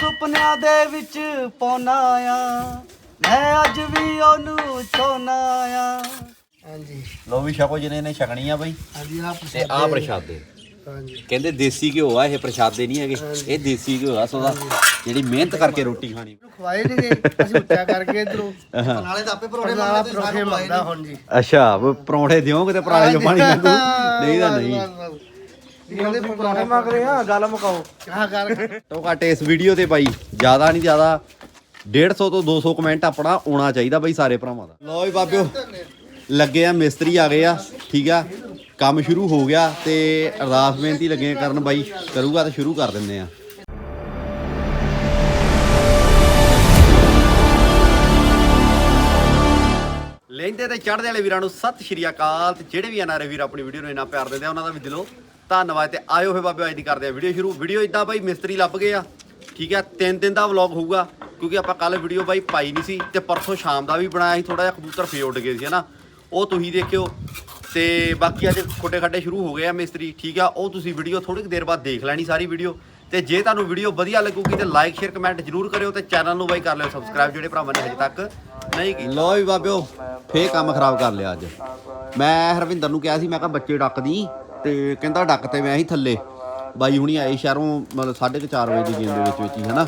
ਸੁਪਨਿਆਂ ਦੇ ਵਿੱਚ ਪਾਉਣਾ ਆ। ਮੈਂ ਅੱਜ ਵੀ ਉਹਨੂੰ ਚਾਹੁੰਦਾ ਆ। ਹਾਂਜੀ। ਲੋ ਵੀ ਛਕੋ ਜਿਹਨੇ ਨੇ ਛਕਣੀ ਆ ਬਈ। ਹਾਂਜੀ ਆ ਤੇ ਆ ਪ੍ਰਸ਼ਾਦੇ। ਹਾਂਜੀ। ਕਹਿੰਦੇ ਦੇਸੀ ਘਿਓ ਆ ਇਹ ਪ੍ਰਸ਼ਾਦੇ ਨਹੀਂ ਹੈਗੇ। ਇਹ ਦੇਸੀ ਘਿਓ ਆ ਸੋਦਾ। ਜਿਹੜੀ ਮਿਹਨਤ ਕਰਕੇ ਰੋਟੀ ਖਾਣੀ। ਖਵਾਏ ਨਹੀਂ ਗਏ। ਅਸੀਂ ਉੱਚਾ ਕਰਕੇ ਇਧਰੋਂ ਨਾਲੇ ਤਾਂ ਆਪੇ ਪਰੋੜੇ ਮੰਗਦੇ ਹੁਣ ਜੀ। ਅੱਛਾ ਪਰੌਂਠੇ ਦਿਓਗੇ ਤੇ ਪਰਾਲੇ ਚੋਂ ਪਾਣੀ ਨਹੀਂ ਤਾਂ ਨਹੀਂ। ਇਹਦੇ ਪਰੋੜੇ ਮੰਗ ਰਹੇ ਆ ਗੱਲ ਮੁਕਾਓ। ਹਾਂ ਕਰ ਟੋ ਘੱਟ ਇਸ ਵੀਡੀਓ ਤੇ ਬਾਈ ਜ਼ਿਆਦਾ ਨਹੀਂ ਜ਼ਿਆਦਾ 150 ਤੋਂ 200 ਕਮੈਂਟ ਆਪਣਾ ਆਉਣਾ ਚਾਹੀਦਾ ਬਾਈ ਸਾਰੇ ਭਰਾਵਾਂ ਦਾ। ਲਓ ਵੀ ਬਾਬਿਓ ਲੱਗੇ ਆ ਮਿਸਤਰੀ ਆ ਗਏ ਆ ਠੀਕ ਆ ਕੰਮ ਸ਼ੁਰੂ ਹੋ ਗਿਆ ਤੇ ਅਰਦਾਸ ਬੇਨਤੀ ਲੱਗੇ ਆ ਕਰਨ ਬਾਈ ਕਰੂਗਾ ਤਾਂ ਸ਼ੁਰੂ ਕਰ ਦਿੰਦੇ ਆ। ਲੈਂਦੇ ਤੇ ਚੜ੍ਹਦੇ ਵਾਲੇ ਵੀਰਾਂ ਨੂੰ ਸਤਿ ਸ਼੍ਰੀ ਅਕਾਲ ਤੇ ਜਿਹੜੇ ਵੀ ਅਨਾਰੇ ਵੀਰ ਆਪਣੀ ਵੀਡੀਓ ਨੂੰ ਇੰਨਾ ਪਿਆਰ ਦਿੰਦੇ ਆ ਉਹਨਾਂ ਦਾ ਵੀ ਦਿਲੋਂ ਧੰਨਵਾਦ ਤੇ ਆਇਓ ਫੇ ਬਾਬੇ ਅੱਜ ਦੀ ਕਰਦੇ ਆ ਵੀਡੀਓ ਸ਼ੁਰੂ। ਵੀਡੀਓ ਇਦਾਂ ਬਾਈ ਮਿਸਤਰੀ ਲੱਭ ਗਏ ਆ, ਠੀਕ ਆ? ਤਿੰਨ ਦਿਨ ਦਾ ਵਲੌਗ ਹੋਊਗਾ, ਕਿਉਂਕਿ ਆਪਾਂ ਕੱਲ ਵੀਡੀਓ ਬਾਈ ਪਾਈ ਨਹੀਂ ਸੀ ਤੇ ਪਰਸੋਂ ਸ਼ਾਮ ਦਾ ਵੀ ਬਣਾਇਆ ਸੀ ਥੋੜਾ ਜਿਹਾ ਕਬੂਤਰ ਫੇ ਉੱਡ ਗਏ ਸੀ, ਹਨਾ? ਉਹ ਤੁਸੀਂ ਦੇਖਿਓ ਤੇ ਬਾਕੀ ਅੱਜ ਖੋਟੇ ਖੱਡੇ ਸ਼ੁਰੂ ਹੋ ਗਏ ਆ ਮਿਸਤਰੀ, ਠੀਕ ਆ? ਉਹ ਤੁਸੀਂ ਵੀਡੀਓ ਥੋੜੀ ਕੁ ਦੇਰ ਬਾਅਦ ਦੇਖ ਲੈਣੀ ਸਾਰੀ ਵੀਡੀਓ ਤੇ ਜੇ ਤੁਹਾਨੂੰ ਵੀਡੀਓ ਵਧੀਆ ਲੱਗੂਗੀ ਤੇ ਲਾਈਕ ਸ਼ੇਅਰ ਕਮੈਂਟ ਜਰੂਰ ਕਰਿਓ ਤੇ ਚੈਨਲ ਨੂੰ ਬਾਈ ਕਰ ਲਿਓ ਸਬਸਕ੍ਰਾਈਬ ਜਿਹੜੇ ਭਰਾਵਾਂ ਨੇ ਹਜੇ ਤੱਕ ਨਹੀਂ ਕੀਤਾ। ਲੋ ਵੀ ਬਾਬਿਓ, ਫੇਰ ਕੰਮ ਖਰਾਬ ਕਰ ਲਿਆ ਅੱਜ। ਮੈਂ ਹਰਵਿੰਦਰ ਨੂੰ ਕਿਹਾ ਸੀ, ਮੈਂ ਕਿਹਾ ਬੱਚੇ ਡੱਕਦੀ। ਤੇ ਕਹਿੰਦਾ ਡੱਕ ਤੇ ਮੈਂ ਹੀ ਥੱਲੇ। ਬਾਈ ਹੁਣੀ ਆਏ ਸ਼ਹਿਰੋਂ, ਮਤਲਬ 4:30 ਵਜੇ ਦੀ ਗੇਮ ਦੇ ਵਿੱਚ ਵਿੱਚ ਹੀ, ਹਨਾ?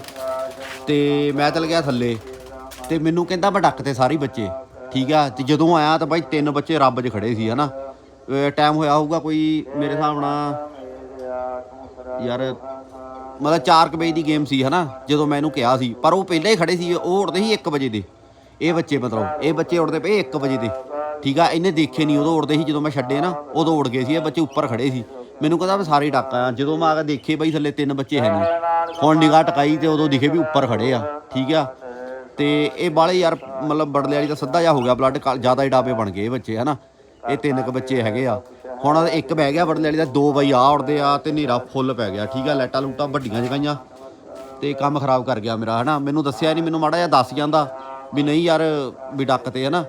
ਤੇ ਮੈਂ ਚਲ ਗਿਆ ਥੱਲੇ। ਤੇ ਮੈਨੂੰ ਕਹਿੰਦਾ ਮੈਂ ਡੱਕ ਤੇ ਸਾਰੇ ਬੱਚੇ, ਠੀਕ ਆ? ਤੇ ਜਦੋਂ ਆਇਆ ਤਾਂ ਬਾਈ ਤਿੰਨ ਬੱਚੇ ਰੱਬ 'ਚ ਖੜੇ ਸੀ, ਹਨਾ? ਟਾਈਮ ਹੋਇਆ ਹੋਊਗਾ ਕੋਈ ਮੇਰੇ ਹਿਸਾਬ ਨਾਲ ਯਾਰ, ਮਤਲਬ 4 ਵਜੇ ਦੀ ਗੇਮ ਸੀ, ਹਨਾ? ਜਦੋਂ ਮੈਂ ਇਹਨੂੰ ਕਿਹਾ ਸੀ। ਪਰ ਉਹ ਪਹਿਲਾਂ ਹੀ ਖੜੇ ਸੀ, ਉਹ ਉੱਠਦੇ ਸੀ 1 ਵਜੇ ਦੇ। ਇਹ ਬੱਚੇ ਮਤਲਬ, ਇਹ ਬੱਚੇ ਉੱਠਦੇ ਪਏ 1 ਵਜੇ ਦੇ। ਠੀਕ ਆ, ਇਹਨੇ ਦੇਖੇ ਨਹੀਂ ਉਦੋਂ ਉੜਦੇ ਸੀ ਜਦੋਂ ਮੈਂ ਛੱਡੇ ਨਾ, ਉਦੋਂ ਉੜ ਗਏ ਸੀ, ਇਹ ਬੱਚੇ ਉੱਪਰ ਖੜੇ ਸੀ। ਮੈਨੂੰ ਕਹਿੰਦਾ ਵੀ ਸਾਰੇ ਹੀ ਆ, ਜਦੋਂ ਮੈਂ ਆ ਕੇ ਦੇਖੇ ਬਈ ਥੱਲੇ ਤਿੰਨ ਬੱਚੇ ਹੈ ਨਹੀਂ ਹੁਣ ਨਿਗਾਹ ਟਕਾਈ ਤੇ ਉਦੋਂ ਦਿਖੇ ਵੀ ਉੱਪਰ ਖੜੇ ਆ, ਠੀਕ ਆ। ਤੇ ਇਹ ਬਾਲੇ ਯਾਰ, ਮਤਲਬ ਬੜਲੇ ਵਾਲੀ ਦਾ ਸਿੱਧਾ ਜਾ ਹੋ ਗਿਆ ਬਲੱਡ ਜ਼ਿਆਦਾ ਹੀ ਡਾਬੇ ਬਣ ਗਏ ਇਹ ਬੱਚੇ, ਹਨਾ। ਇਹ ਤਿੰਨ ਕ ਬੱਚੇ ਹੈਗੇ ਆ। ਹੁਣ ਇੱਕ ਬਹਿ ਗਿਆ ਬੜਲੇ ਵਾਲੀ ਦਾ, ਦੋ ਬਈ ਆ ਉੜਦੇ ਆ ਤੇ ਨੇਰਾ ਫੁੱਲ ਪੈ ਗਿਆ, ਠੀਕ ਆ ਲੈਟਾਂ ਲੂਟਾਂ ਵੱਡੀਆਂ ਜਗਾਈਆਂ। ਤੇ ਕੰਮ ਖਰਾਬ ਕਰ ਗਿਆ ਮੇਰਾ, ਹਨਾ। ਮੈਨੂੰ ਦੱਸਿਆ ਨਹੀਂ ਮੈਨੂੰ ਮਾੜਾ ਜਿਹਾ ਦੱਸ ਜਾਂਦਾ ਵੀ ਨਹੀਂ ਯਾਰ ਵੀ ਡੱਕ ਤੇ, ਹਨਾ।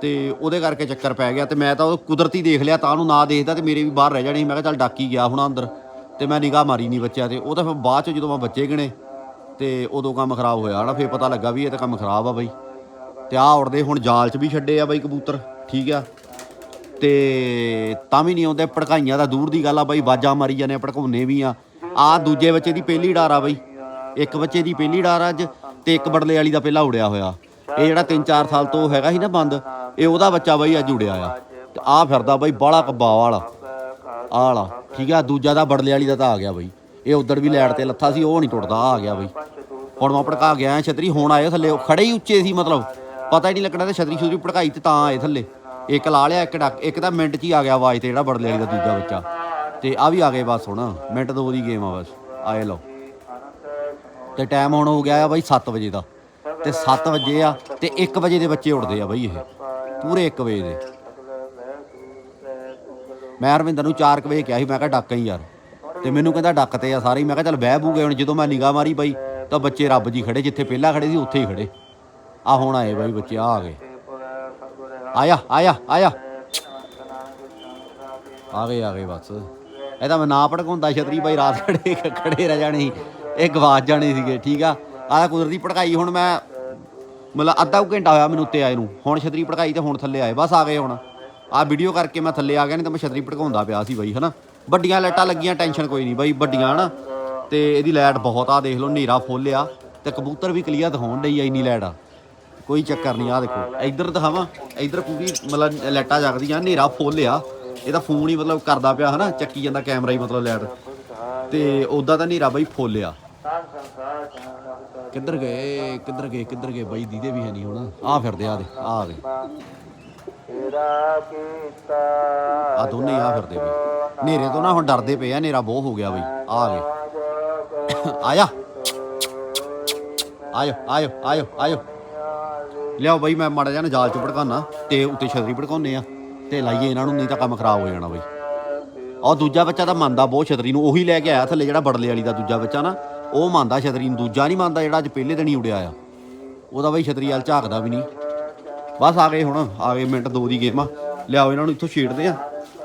ਤੇ ਉਹਦੇ ਕਰਕੇ ਚੱਕਰ ਪੈ ਗਿਆ ਤੇ ਮੈਂ ਤਾਂ ਉਹ ਕੁਦਰਤੀ ਦੇਖ ਲਿਆ, ਤਾਂ ਉਹਨੂੰ ਨਾ ਦੇਖਦਾ ਤੇ ਮੇਰੇ ਵੀ ਬਾਹਰ ਰਹਿ ਜਾਣੀ ਸੀ। ਮੈਂ ਕਿਹਾ ਚੱਲ ਡਾਕੀ ਗਿਆ ਹੁਣ ਅੰਦਰ ਤੇ ਮੈਂ ਨਿਗਾਹ ਮਾਰੀ ਨਹੀਂ ਬੱਚਿਆਂ ਤੇ। ਉਹ ਤਾਂ ਫਿਰ ਬਾਅਦ ਚ ਜਦੋਂ ਮੈਂ ਬੱਚੇ ਗਿਣੇ ਤੇ ਉਦੋਂ ਕੰਮ ਖਰਾਬ ਹੋਇਆ ਹਨਾ, ਫਿਰ ਪਤਾ ਲੱਗਾ ਵੀ ਇਹ ਤਾਂ ਕੰਮ ਖਰਾਬ ਆ ਬਈ। ਤੇ ਆਹ ਉੜਦੇ ਹੁਣ ਜਾਲ 'ਚ ਵੀ ਛੱਡੇ ਆ ਬਈ ਕਬੂਤਰ, ਠੀਕ ਆ। ਤੇ ਤਾਂ ਵੀ ਨਹੀਂ ਆਉਂਦੇ, ਭੜਕਾਈਆਂ ਦਾ ਦੂਰ ਦੀ ਗੱਲ ਆ ਬਾਈ ਬਾਜਾਂ ਮਾਰੀ ਜਾਂਦੇ ਆ ਭੜਕਾਉਨੇ ਵੀ ਆ। ਆ ਦੂਜੇ ਬੱਚੇ ਦੀ ਪਹਿਲੀ ਡਾਰ ਆ ਬਾਈ। ਇੱਕ ਬੱਚੇ ਦੀ ਪਹਿਲੀ ਡਾਰ ਆ ਅੱਜ ਤੇ ਇੱਕ ਬੜਲੇ ਵਾਲੀ ਦਾ ਪਹਿਲਾ ਉੜਿਆ ਹੋਇਆ। ਇਹ ਜਿਹੜਾ 3-4 ਸਾਲ ਤੋਂ ਹੈਗਾ ਸੀ ਨਾ ਬੰਦ, ਇਹ ਉਹਦਾ ਬੱਚਾ ਬਾਈ ਅੱਜ ਉੜਿਆ ਆ। ਤੇ ਆ ਫਿਰਦਾ ਬਾਈ ਬਾਲਾ ਕੱਬਾ ਵਾਲਾ ਆ ਵਾਲਾ, ਠੀਕ ਆ, ਦੂਜਾ ਦਾ ਬੜਲੇ ਵਾਲੀ ਦਾ ਤਾਂ ਆ ਗਿਆ ਬਾਈ। ਇਹ ਉਧਰ ਵੀ ਲੈਟ ਤੇ ਲੱਥਾ ਸੀ, ਉਹ ਨਹੀਂ ਟੁੱਟਦਾ ਆਹ ਆ ਗਿਆ ਬਾਈ। ਹੁਣ ਮੈਂ ਭੜਕਾ ਗਿਆ ਛਤਰੀ, ਹੁਣ ਆਏ ਥੱਲੇ, ਉਹ ਖੜੇ ਹੀ ਉੱਚੇ ਸੀ ਮਤਲਬ, ਪਤਾ ਹੀ ਨਹੀਂ ਲੱਗਣਾ ਤੇ ਛਤਰੀ ਛੁਤਰੀ ਭੜਕਾਈ ਤੇ ਤਾਂ ਆਏ ਥੱਲੇ। ਇੱਕ ਲਾ ਲਿਆ, ਇੱਕ ਡੱਕ, ਇੱਕ ਤਾਂ ਮਿੰਟ 'ਚ ਹੀ ਆ ਗਿਆ ਆਵਾਜ਼ ਤੇ ਜਿਹੜਾ ਬੜਲੇ ਵਾਲੀ ਦਾ ਦੂਜਾ ਬੱਚਾ। ਤੇ ਆ ਵੀ ਆ ਗਏ ਬਸ ਹੁਣ, ਮਿੰਟ ਦੋ ਦੀ ਗੇਮ ਆ ਬਸ, ਆਏ ਲਓ। ਤੇ ਟਾਈਮ ਹੁਣ ਹੋ ਗਿਆ ਆ ਬਾਈ 7 ਵਜੇ ਦਾ। ਤੇ 7 ਵਜੇ ਆ ਤੇ 1 ਵਜੇ ਦੇ ਬੱਚੇ ਉੱਡਦੇ ਆ ਬਾਈ ਇਹ। ਪੂਰੇ 1 ਵਜੇ ਦੇ। ਮੈਂ ਅਰਵਿੰਦਰ ਨੂੰ 4 ਵਜੇ ਕਿਹਾ ਸੀ, ਮੈਂ ਕਿਹਾ ਡੱਕ ਹੀ ਯਾਰ। ਤੇ ਮੈਨੂੰ ਕਹਿੰਦਾ ਡੱਕ ਤੇ ਆ ਸਾਰੇ। ਮੈਂ ਕਿਹਾ ਚੱਲ ਬਹਿ ਬੂ ਗਏ ਹੁਣ, ਜਦੋਂ ਮੈਂ ਨਿਗਾਹ ਮਾਰੀ ਬਾਈ, ਤਾਂ ਬੱਚੇ ਰੱਬ ਜੀ ਖੜੇ, ਜਿੱਥੇ ਪਹਿਲਾਂ ਖੜੇ ਸੀ, ਉੱਥੇ ਹੀ ਖੜੇ। ਆ ਹੁਣ ਆਏ ਬਾਈ ਬੱਚੇ, ਆ ਆ ਗਏ। ਆਇਆ ਆਇਆ ਆਇਆ। ਆ ਗਏ ਆ ਗਏ ਬਸ। ਇਹ ਤਾਂ ਮੈਂ ਨਾ ਭੜਕਾਉਂਦਾ ਛਤਰੀ ਬਾਈ, ਰਾਤ ਖੜੇ ਖੜੇ ਰਹਿ ਜਾਣੇ ਸੀ। ਇਹ ਗਵਾਚ ਜਾਣੇ ਸੀਗੇ, ਠੀਕ ਆ? ਆਹ ਕੁਦਰਤੀ ਪੜਕਾਈ ਹੁਣ ਮੈਂ ਮਤਲਬ ਅੱਧਾ ਕੁ ਘੰਟਾ ਹੋਇਆ ਮੈਨੂੰ ਉੱਤੇ ਆਏ ਨੂੰ। ਹੁਣ ਛਤਰੀ ਭੜਕਾਈ ਤੇ ਹੁਣ ਥੱਲੇ ਆਏ। ਬਸ ਆ ਗਏ ਹੁਣ। ਆਹ ਵੀਡੀਓ ਕਰਕੇ ਮੈਂ ਥੱਲੇ ਆ ਗਿਆ, ਨਹੀਂ ਤਾਂ ਮੈਂ ਛਤਰੀ ਭੜਕਾਉਂਦਾ ਪਿਆ ਸੀ ਬਾਈ, ਹਨਾ? ਵੱਡੀਆਂ ਲਾਈਟਾਂ ਲੱਗੀਆਂ, ਟੈਨਸ਼ਨ ਕੋਈ ਨਹੀਂ ਬਾਈ, ਵੱਡੀਆਂ, ਹਨਾ? ਤੇ ਇਹਦੀ ਲਾਈਟ ਬਹੁਤ ਆ, ਦੇਖ ਲਓ, ਹਨੇਰਾ ਫੁੱਲ ਆ ਤੇ ਕਬੂਤਰ ਵੀ ਕਲੀਅਰ ਦਿਖਾਉਣ ਡਈ ਇੰਨੀ ਲਾਈਟ। ਆ ਕੋਈ ਚੱਕਰ ਨਹੀਂ ਆ ਦੇਖੋ। ਇੱਧਰ ਦਿਖਾਵਾਂ, ਇੱਧਰ ਪੂਰੀ ਮਤਲਬ ਲਾਈਟਾਂ ਜਗਦੀਆਂ, ਹਨੇਰਾ ਫੁੱਲ ਆ ਇਹਦਾ ਫੋਨ ਹੀ ਮਤਲਬ ਕਰਦਾ ਪਿਆ, ਹਨਾ? ਚੱਕੀ ਜਾਂਦਾ ਕੈਮਰਾ ਹੀ ਮਤਲਬ ਲਾਈਟ। ਤੇ ਉਦਾਂ ਤਾਂ ਹਨੇਰਾ ਬਾਈ ਫੁੱਲ ਆ ਕਿੱਧਰ ਗਏ? ਕਿੱਧਰ ਗਏ? ਕਿੱਧਰ ਗਏ? ਬਾਈ ਦੀਦੇ ਵੀ ਹੈ ਨਹੀਂ ਹੁਣ। ਆ ਫਿਰਦੇ ਆ ਦੇ ਆ ਦੇ। ਆ ਦੋਨੇ ਆ ਫਿਰਦੇ ਬਈ ਹਨੇਰੇ ਤੋਂ ਨਾ ਹੁਣ ਡਰਦੇ ਪਏ ਆ, ਹਨੇਰਾ ਬਹੁਤ ਹੋ ਗਿਆ ਬਈ। ਆ ਗਏ ਆਇਆ। ਆਇਓ ਆਇਓ ਆਇਓ ਆਇਓ। ਲਿਆਓ ਬਈ, ਮੈਂ ਮਾੜਾ ਜਿਹਾ ਨਾ ਜਾਲ ਚ ਭੜਕਾਨਾ, ਤੇ ਉੱਤੇ ਛਤਰੀ ਭੜਕਾਉਨੇ ਆ। ਤੇ ਲਾਈਏ ਇਹਨਾਂ ਨੂੰ, ਨਹੀਂ ਤਾਂ ਕੰਮ ਖਰਾਬ ਹੋ ਜਾਣਾ ਬਈ। ਉਹ ਦੂਜਾ ਬੱਚਾ ਤਾਂ ਮੰਨਦਾ ਬਹੁਤ ਛਤਰੀ ਨੂੰ, ਉਹੀ ਲੈ ਕੇ ਆਇਆ ਥੱਲੇ ਜਿਹੜਾ ਬੜਲੇ ਵਾਲੀ ਦਾ ਦੂਜਾ ਬੱਚਾ ਨਾ। ਉਹ ਮੰਨਦਾ ਛਤਰੀ ਨੂੰ, ਦੂਜਾ ਨਹੀਂ ਮੰਨਦਾ ਜਿਹੜਾ ਅੱਜ ਪਹਿਲੇ ਦਿਨ ਹੀ ਉੜਿਆ ਆ। ਉਹਦਾ ਬਈ ਛਤਰੀ ਵਾਲ ਝਾਕਦਾ ਵੀ ਨਹੀਂ। ਬਸ ਆ ਗਏ ਹੁਣ, ਆ ਗਏ ਮਿੰਟ ਦੋ ਦੀ ਗੇਮ। ਆ ਲਿਆਓ ਇਹਨਾਂ ਨੂੰ, ਇੱਥੋਂ ਛੇੜਦੇ ਆ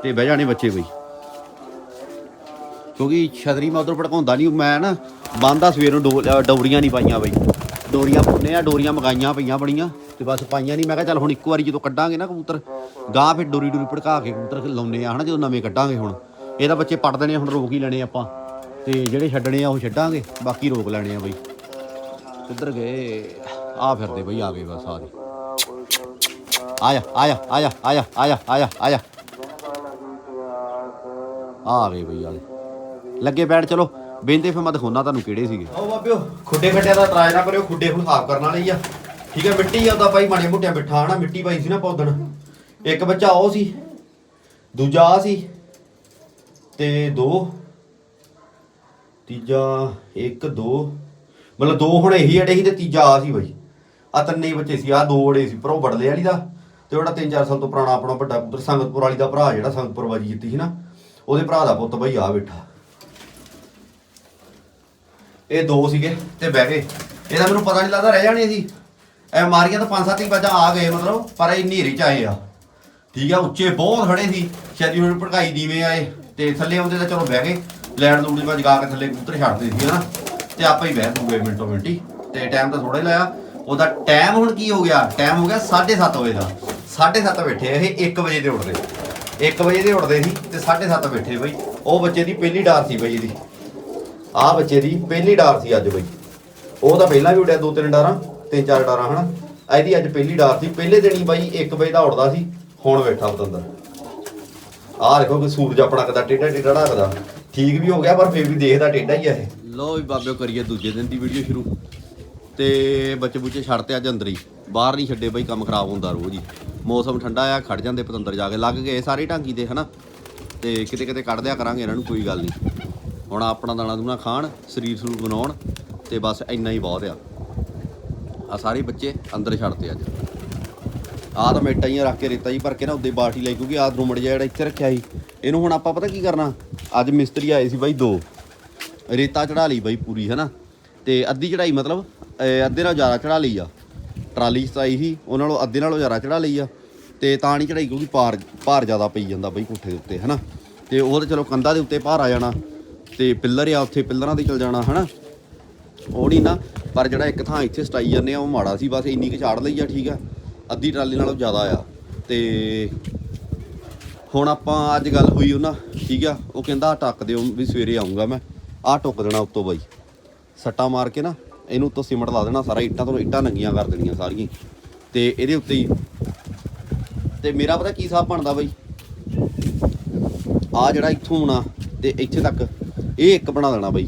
ਤੇ ਬਹਿ ਜਾਣੇ ਬੱਚੇ ਬਈ। ਕਿਉਂਕਿ ਛਤਰੀ ਮੈਂ ਉਧਰ ਭੜਕਾਉਂਦਾ ਨਹੀਂ, ਮੈਂ ਨਾ ਬੰਦਾ ਸਵੇਰ ਨੂੰ ਡੋ- ਡੋਰੀਆਂ ਨਹੀਂ ਪਾਈਆਂ ਬਈ। ਡੋਰੀਆਂ ਪਾਉਨੇ ਆ ਡੋਰੀਆਂ ਮਗਾਈਆਂ ਪਈਆਂ ਬੜੀਆਂ ਤੇ ਬਸ ਪਾਈਆਂ ਨਹੀਂ। ਮੈਂ ਕਿਹਾ ਚੱਲ ਹੁਣ ਇੱਕ ਵਾਰੀ ਜਦੋਂ ਕੱਢਾਂਗੇ ਨਾ ਕਬੂਤਰ ਗਾਂ ਫਿਰ ਡੋਰੀ ਡੋਰੀ ਭੜਕਾ ਕੇ ਕਬੂਤਰ ਲਾਉਨੇ ਆ ਹਨਾ, ਜਦੋਂ ਨਵੇਂ ਕੱਢਾਂਗੇ ਹੁਣ। ਇਹਦਾ ਬੱਚੇ ਪੜ ਦੇਣੇ ਹੁਣ ਰੋਕ ਹੀ ਲੈਣੇ ਆਪਾਂ। ਤੇ ਜਿਹੜੇ ਛੱਡਣੇ ਆ, ਉਹ ਛੱਡਾਂਗੇ। ਬਾਕੀ ਰੋਕ ਲੈਣੇ ਆ ਬਈ। ਕਿੱਧਰ ਗਏ? ਆ ਫਿਰਦੇ ਬਈ, ਆ ਗਏ ਬਸ, ਆ ਗਏ। ਆਇਆ ਆਇਆ ਆਇਆ ਆਇਆ ਆਇਆ ਆਇਆ ਆਇਆ। ਆ ਗਏ ਬਈ, ਆ ਗਏ। ਲੱਗੇ ਬੈਠ, ਚਲੋ। ਬੇਂਦੇ ਫਿਰ ਮੈਂ ਦਿਖਾਉਣਾ ਤੁਹਾਨੂੰ ਕਿਹੜੇ ਸੀਗੇ। ਆਓ ਬਾਬਿਓ, ਖੁੱਡੇ ਖੱਡਿਆਂ ਦਾ ਟਰਾਈ ਨਾ ਕਰਿਓ, ਖੁੱਡੇ ਹੁਣ ਸਾਫ਼ ਕਰਨ ਵਾਲੇ ਆ। ਠੀਕ ਹੈ ਮਿੱਟੀ ਆਉਂਦਾ ਭਾਈ ਮਾੜੇ ਮੋਟਿਆਂ ਬਿਠਾ ਹਨਾ? ਮਿੱਟੀ ਪਾਈ ਸੀ ਨਾ ਪੌਦਣ। ਇੱਕ ਬੱਚਾ ਉਹ ਸੀ, ਦੂਜਾ ਆ ਸੀ, ਤੇ ਦੋ। ਤੀਜਾ, ਇੱਕ, ਦੋ। ਮਤਲਬ ਦੋ ਹੁਣ ਇਹੀ ਅੜੇ ਸੀ ਤੇ ਤੀਜਾ ਆ ਸੀ ਬਾਈ। ਆ ਤਿੰਨੇ ਹੀ ਬੱਚੇ ਸੀ, ਆ ਦੋ ਅੜੇ ਸੀ, ਪਰ ਉਹ ਬੜਲੇ ਵਾਲੀ ਦਾ। ਤੇ ਉਹਦਾ 3-4 ਸਾਲ ਤੋਂ ਪੁਰਾਣਾ ਆਪਣਾ ਵੱਡਾ ਪੁੱਤਰ ਸੰਗਤਪੁਰ ਵਾਲੀ ਦਾ ਭਰਾ ਜਿਹੜਾ ਸੰਗਤਪੁਰ ਬਾਜੀ ਜਿੱਤੀ ਸੀ ਨਾ, ਉਹਦੇ ਭਰਾ ਦਾ ਪੁੱਤ ਬਈ ਆ ਬੈਠਾ। ਇਹ ਦੋ ਸੀਗੇ ਤੇ ਬਹਿ ਗਏ। ਇਹਦਾ ਮੈਨੂੰ ਪਤਾ ਨਹੀਂ ਲੱਗਦਾ ਰਹਿ ਜਾਣੇ ਸੀ। ਐ ਮਾਰੀਆਂ ਤਾਂ ਪੰਜ ਸੱਤ ਹੀ ਵਜਾ ਆ ਗਏ ਮਤਲਬ, ਪਰ ਇਹ ਹਨੇਰੇ ਚ ਆਏ ਆ। ਠੀਕ ਆ, ਉੱਚੇ ਬਹੁਤ ਖੜੇ ਸੀ। ਸ਼ਾਇਦ ਉਹਨਾਂ ਭੜਕਾਈ ਦੀਵੇਂ ਆਏ ਤੇ ਥੱਲੇ ਆਉਂਦੇ ਤਾਂ ਚਲੋ ਬਹਿ ਗਏ। ਲੈਣ ਲੂੜੀ ਦੀ ਜਗਾ ਕੇ ਥੱਲੇ ਕਬੂਤਰ ਛੱਡਦੇ ਸੀ ਹਨਾ ਤੇ ਆਪਾਂ ਹੀ ਬਹਿ ਦੂਗੇ ਮਿੰਟੋ ਮਿੰਟੀ ਤੇ ਟਾਈਮ ਤਾਂ ਥੋੜਾ ਹੀ ਲਾਇਆ। ਉਹਦਾ ਟਾਈਮ ਹੁਣ ਕੀ ਹੋ ਗਿਆ? ਟਾਈਮ ਹੋ ਗਿਆ 7:30 ਵਜੇ ਦਾ। 7:30 ਬੈਠੇ ਇਹ 1 ਵਜੇ ਦੇ ਉੱਠਦੇ। 1 ਵਜੇ ਦੇ ਉੱਠਦੇ ਸੀ ਤੇ 7:30 ਬੈਠੇ ਬਈ। ਉਹ ਬੱਚੇ ਦੀ ਪਹਿਲੀ ਡਾਰ ਸੀ ਬਈ ਇਹਦੀ। ਆਹ ਬੱਚੇ ਦੀ ਪਹਿਲੀ ਡਾਰ ਸੀ ਅੱਜ ਬਈ। ਉਹ ਤਾਂ ਪਹਿਲਾਂ ਵੀ ਉੱਡਿਆ ਦੋ ਤਿੰਨ ਡਾਰਾਂ, ਤਿੰਨ ਚਾਰ ਡਾਰਾਂ, ਹਨਾ? ਇਹਦੀ ਅੱਜ ਪਹਿਲੀ ਡਾਰ ਸੀ। ਪਹਿਲੇ ਦਿਨ ਹੀ ਬਾਈ 1 ਵਜੇ ਦਾ ਉੱਡਦਾ ਸੀ। ਹੁਣ ਬੈਠਾ ਪਤੰਦਰ। ਆਹ ਦੇਖੋ ਕਿ ਸੂਰਜ ਆਪਣਾ ਕਦਾ ਟੇਢਾ ਟੇਢਾ ਢਾਕਦਾ। ਠੀਕ ਵੀ ਹੋ ਗਿਆ, ਪਰ ਫੇਰ ਵੀ ਦੇਖਦਾ ਟੇਢਾ ਹੀ ਆ ਇਹ। ਲੋ ਵੀ ਬਾਬਿਓ ਕਰੀਏ ਦੂਜੇ ਦਿਨ ਦੀ ਵੀਡੀਓ ਸ਼ੁਰੂ। ਤੇ ਬੱਚੇ ਬੁੱਚੇ ਛੱਡ ਤੇ ਅੱਜ ਅੰਦਰ ਹੀ। ਬਾਹਰ ਨਹੀਂ ਛੱਡੇ ਬਈ, ਕੰਮ ਖਰਾਬ ਹੁੰਦਾ ਰੋਜ਼ ਹੀ। ਮੌਸਮ ਠੰਡਾ ਆ, ਖੜ ਜਾਂਦੇ ਪਤੰਦਰ ਜਾ ਕੇ। ਲੱਗ ਗਏ ਸਾਰੇ ਢਾਂਗੀ ਦੇ, ਹਨਾ? ਤੇ ਕਿਤੇ ਕਿਤੇ ਕੱਢ ਦਿਆ ਕਰਾਂਗੇ ਇਹਨਾਂ ਨੂੰ, ਕੋਈ ਗੱਲ ਨਹੀਂ। ਹੁਣ ਆਪਣਾ ਦਾਣਾ ਦੂਣਾ ਖਾਣ, ਸਰੀਰ ਸਰੂਰ ਬਣਾਉਣ, ਤੇ ਬਸ ਇੰਨਾ ਹੀ ਬਹੁਤ ਆ। ਆ ਸਾਰੇ ਬੱਚੇ ਅੰਦਰ ਛੱਡਤੇ ਅੱਜ। ਆਹ ਤਾਂ ਮੈਟਾਂ ਹੀ ਰੱਖ ਕੇ ਰੇਤਾ ਜੀ ਭਰ ਕੇ ਨਾ ਉੱਦੇ ਬਾਲਟੀ ਲਈ, ਕਿਉਂਕਿ ਆਹ ਰੁਮੜ ਜਿਹਾ ਜਿਹੜਾ ਇੱਥੇ ਰੱਖਿਆ ਸੀ। ਇਹਨੂੰ ਹੁਣ ਆਪਾਂ ਪਤਾ ਕੀ ਕਰਨਾ? ਅੱਜ ਮਿਸਤਰੀ ਆਏ ਸੀ ਬਾਈ ਦੋ। ਰੇਤਾ ਚੜਾ ਲਈ ਬਾਈ ਪੂਰੀ ਹੈ ਨਾ ਤੇ ਅੱਧੀ ਚੜਾਈ ਮਤਲਬ ਅੱਧੇ ਨਾਲੋਂ ਜ਼ਿਆਦਾ ਚੜਾ ਲਈ ਆ। ਟਰਾਲੀ ਸਤਾਈ ਸੀ, ਉਹਨਾਂ ਨਾਲੋਂ ਅੱਧੇ ਨਾਲੋਂ ਜ਼ਿਆਦਾ ਚੜਾ ਲਈ ਆ। ਤੇ ਤਾਂ ਨਹੀਂ ਚੜਾਈ, ਕਿਉਂਕਿ ਭਾਰ ਭਾਰ ਜ਼ਿਆਦਾ ਪਈ ਜਾਂਦਾ ਬਾਈ ਕੋਠੇ ਦੇ ਉੱਤੇ, ਹਨਾ? ਤੇ ਉਹ ਤਾਂ ਚਲੋ ਕੰਧਾਂ ਦੇ ਉੱਤੇ ਭਾਰ ਆ ਜਾਣਾ। ਤੇ ਪਿੱਲਰ ਆ, ਉੱਥੇ ਪਿੱਲਰਾਂ ਤੇ ਚਲ ਜਾਣਾ, ਹਨਾ? ਉਹ ਨਹੀਂ ਨਾ, ਪਰ ਜਿਹੜਾ ਇੱਕ ਥਾਂ ਇੱਥੇ ਸਟਾਈ ਜਾਂਦੇ ਆ, ਉਹ ਮਾੜਾ ਸੀ, ਬਸ ਇੰਨੀ ਕੁ ਛਾੜ ਲਈ ਆ, ਠੀਕ ਆ। ਅੱਧੀ ਟਰਾਲੀ ਨਾਲੋਂ ਜ਼ਿਆਦਾ ਆ। ਤੇ ਹੁਣ ਆਪਾਂ ਅੱਜ ਗੱਲ ਹੋਈ ਉਹਨਾਂ, ਠੀਕ ਆ? ਉਹ ਕਹਿੰਦਾ ਆਹ ਟੱਕ ਦਿਓ ਵੀ ਸਵੇਰੇ ਆਉਂਗਾ ਮੈਂ। ਆਹ ਟੁੱਕ ਦੇਣਾ ਉੱਤੋਂ ਬਾਈ। ਸੱਟਾ ਮਾਰ ਕੇ ਨਾ ਇਹਨੂੰ ਉੱਤੋਂ ਸੀਮਟ ਲਾ ਦੇਣਾ ਸਾਰਾ, ਇੱਟਾਂ ਤੋਂ ਇੱਟਾਂ ਨੰਗੀਆਂ ਕਰ ਦੇਣੀਆਂ ਸਾਰੀਆਂ। ਤੇ ਇਹਦੇ ਉੱਤੇ ਹੀ। ਤੇ ਮੇਰਾ ਪਤਾ ਕੀ ਹਿਸਾਬ ਬਣਦਾ ਬਾਈ? ਆ ਜਿਹੜਾ ਇੱਥੋਂ ਆਉਣਾ ਤੇ ਇੱਥੇ ਤੱਕ, ਇਹ ਇੱਕ ਬਣਾ ਦੇਣਾ ਬਾਈ।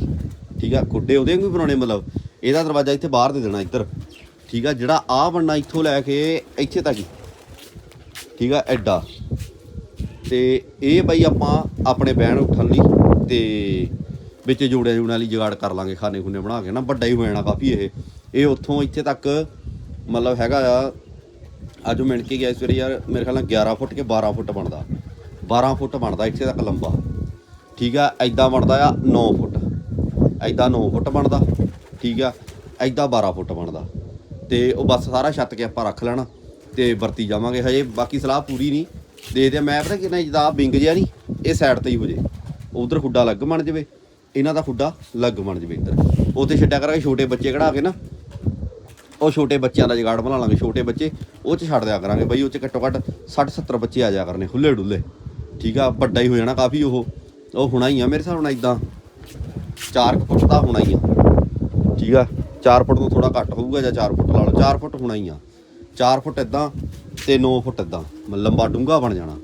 ਠੀਕ ਆ? ਖੁੱਡੇ ਉਹਦੇ ਵਾਂਗੂ ਬਣਾਉਣੇ ਮਤਲਬ। ਇਹਦਾ ਦਰਵਾਜ਼ਾ ਇੱਥੇ ਬਾਹਰ ਦੇ ਦੇਣਾ ਇੱਧਰ। ਠੀਕ ਆ, ਜਿਹੜਾ ਆ ਬਣਨਾ ਇੱਥੋਂ ਲੈ ਕੇ ਇੱਥੇ ਤੱਕ ਠੀਕ ਆ, ਐਡਾ। ਤੇ ਇਹ ਬਾਈ ਆਪਾਂ ਆਪਣੇ ਬਹਿਣ ਉੱਠਣ ਲਈ ਤੇ ਵਿੱਚ ਜੋੜਿਆਂ ਜੋੜਿਆਂ ਲਈ ਜਗਾੜ ਕਰ ਲਾਂਗੇ, ਖਾਨੇ ਖੁਨੇ ਬਣਾ ਕੇ ਨਾ, ਵੱਡਾ ਹੀ ਹੋ ਜਾਣਾ ਕਾਫੀ ਇਹ। ਇਹ ਉੱਥੋਂ ਇੱਥੇ ਤੱਕ ਮਤਲਬ ਹੈਗਾ ਆ, ਅੱਜ ਉਹ ਮਿਣ ਕੇ ਗਿਆ ਸਵੇਰੇ ਯਾਰ, ਮੇਰੇ ਖਿਆਲ ਨਾਲ 11 ਫੁੱਟ ਕੇ 12 ਫੁੱਟ ਬਣਦਾ। 12 ਫੁੱਟ ਬਣਦਾ ਇੱਥੇ ਤੱਕ ਲੰਬਾ। ਠੀਕ ਆ ਐਦਾਂ ਬਣਦਾ ਆ 9 ਫੁੱਟ। ਐਦਾਂ 9 ਫੁੱਟ ਬਣਦਾ। ਠੀਕ ਆ ਐਦਾਂ 12 ਫੁੱਟ ਬਣਦਾ। ਤੇ ਉਹ ਬਸ ਸਾਰਾ ਛੱਤ ਕੇ ਆਪਾਂ ਰੱਖ ਲੈਣਾ ਤੇ ਵਰਤੀ ਜਾਵਾਂਗੇ ਹਜੇ, ਬਾਕੀ ਸਲਾਹ ਪੂਰੀ ਨਹੀਂ। ਦੇਖਦੇ ਆ, ਮੈਂ ਪਤਾ ਕਿੰਨਾ ਜਿੱਦਾਂ ਵਿੰਗ ਜਿਆ ਨਹੀਂ, ਇਹ ਸਾਈਡ ਤੇ ਹੀ ਹੋ ਜੇ। ਉਧਰ ਖੁੱਡਾ ਲੱਗ ਬਣ ਜਵੇ, ਇਹਨਾਂ ਦਾ ਖੁੱਡਾ ਲੱਗ ਬਣ ਜਵੇ ਇੱਧਰ। ਉੱਥੇ ਛੱਡਿਆ ਕਰਾਂਗੇ, ਛੋਟੇ ਬੱਚੇ ਕਢਾ ਕੇ ਨਾ, ਉਹ ਛੋਟੇ ਬੱਚਿਆਂ ਦਾ ਜਗਾੜ ਬਣਾ ਲਾਂਗੇ, ਛੋਟੇ ਬੱਚੇ, ਉਹ ਚ ਛੱਡ ਦਿਆ ਕਰਾਂਗੇ ਬਈ, ਉਹ ਚ ਘੱਟੋ ਘੱਟ 60 70 ਬੱਚੇ ਆ ਜਾ ਕਰਨੇ ਖੁੱਲੇ ਡੁੱਲੇ ਠੀਕ ਆ, ਵੱਡਾ ਹੀ ਹੋ ਜਾਣਾ ਕਾਫੀ ਉਹ। ਉਹ ਹੋਣਾ ਹੀ ਆ ਮੇਰੇ ਹਿਸਾਬ ਨਾਲ ਇਦਾਂ 4 ਫੁੱਟ ਦਾ ਹੋਣਾ ਹੀ ਆ। ਠੀਕ ਆ। 4 ਫੁੱਟ ਤੋਂ ਥੋੜਾ ਘੱਟ ਹੋਊਗਾ ਜਾਂ 4 ਫੁੱਟ ਲਾ ਲਓ। 4 ਫੁੱਟ ਹੋਣਾ ਹੀ ਆ। 4 ਫੁੱਟ ਇਦਾਂ ਤੇ 9 ਫੁੱਟ ਇਦਾਂ ਲੰਬਾ ਡੂੰਗਾ ਬਣ ਜਾਣਾ।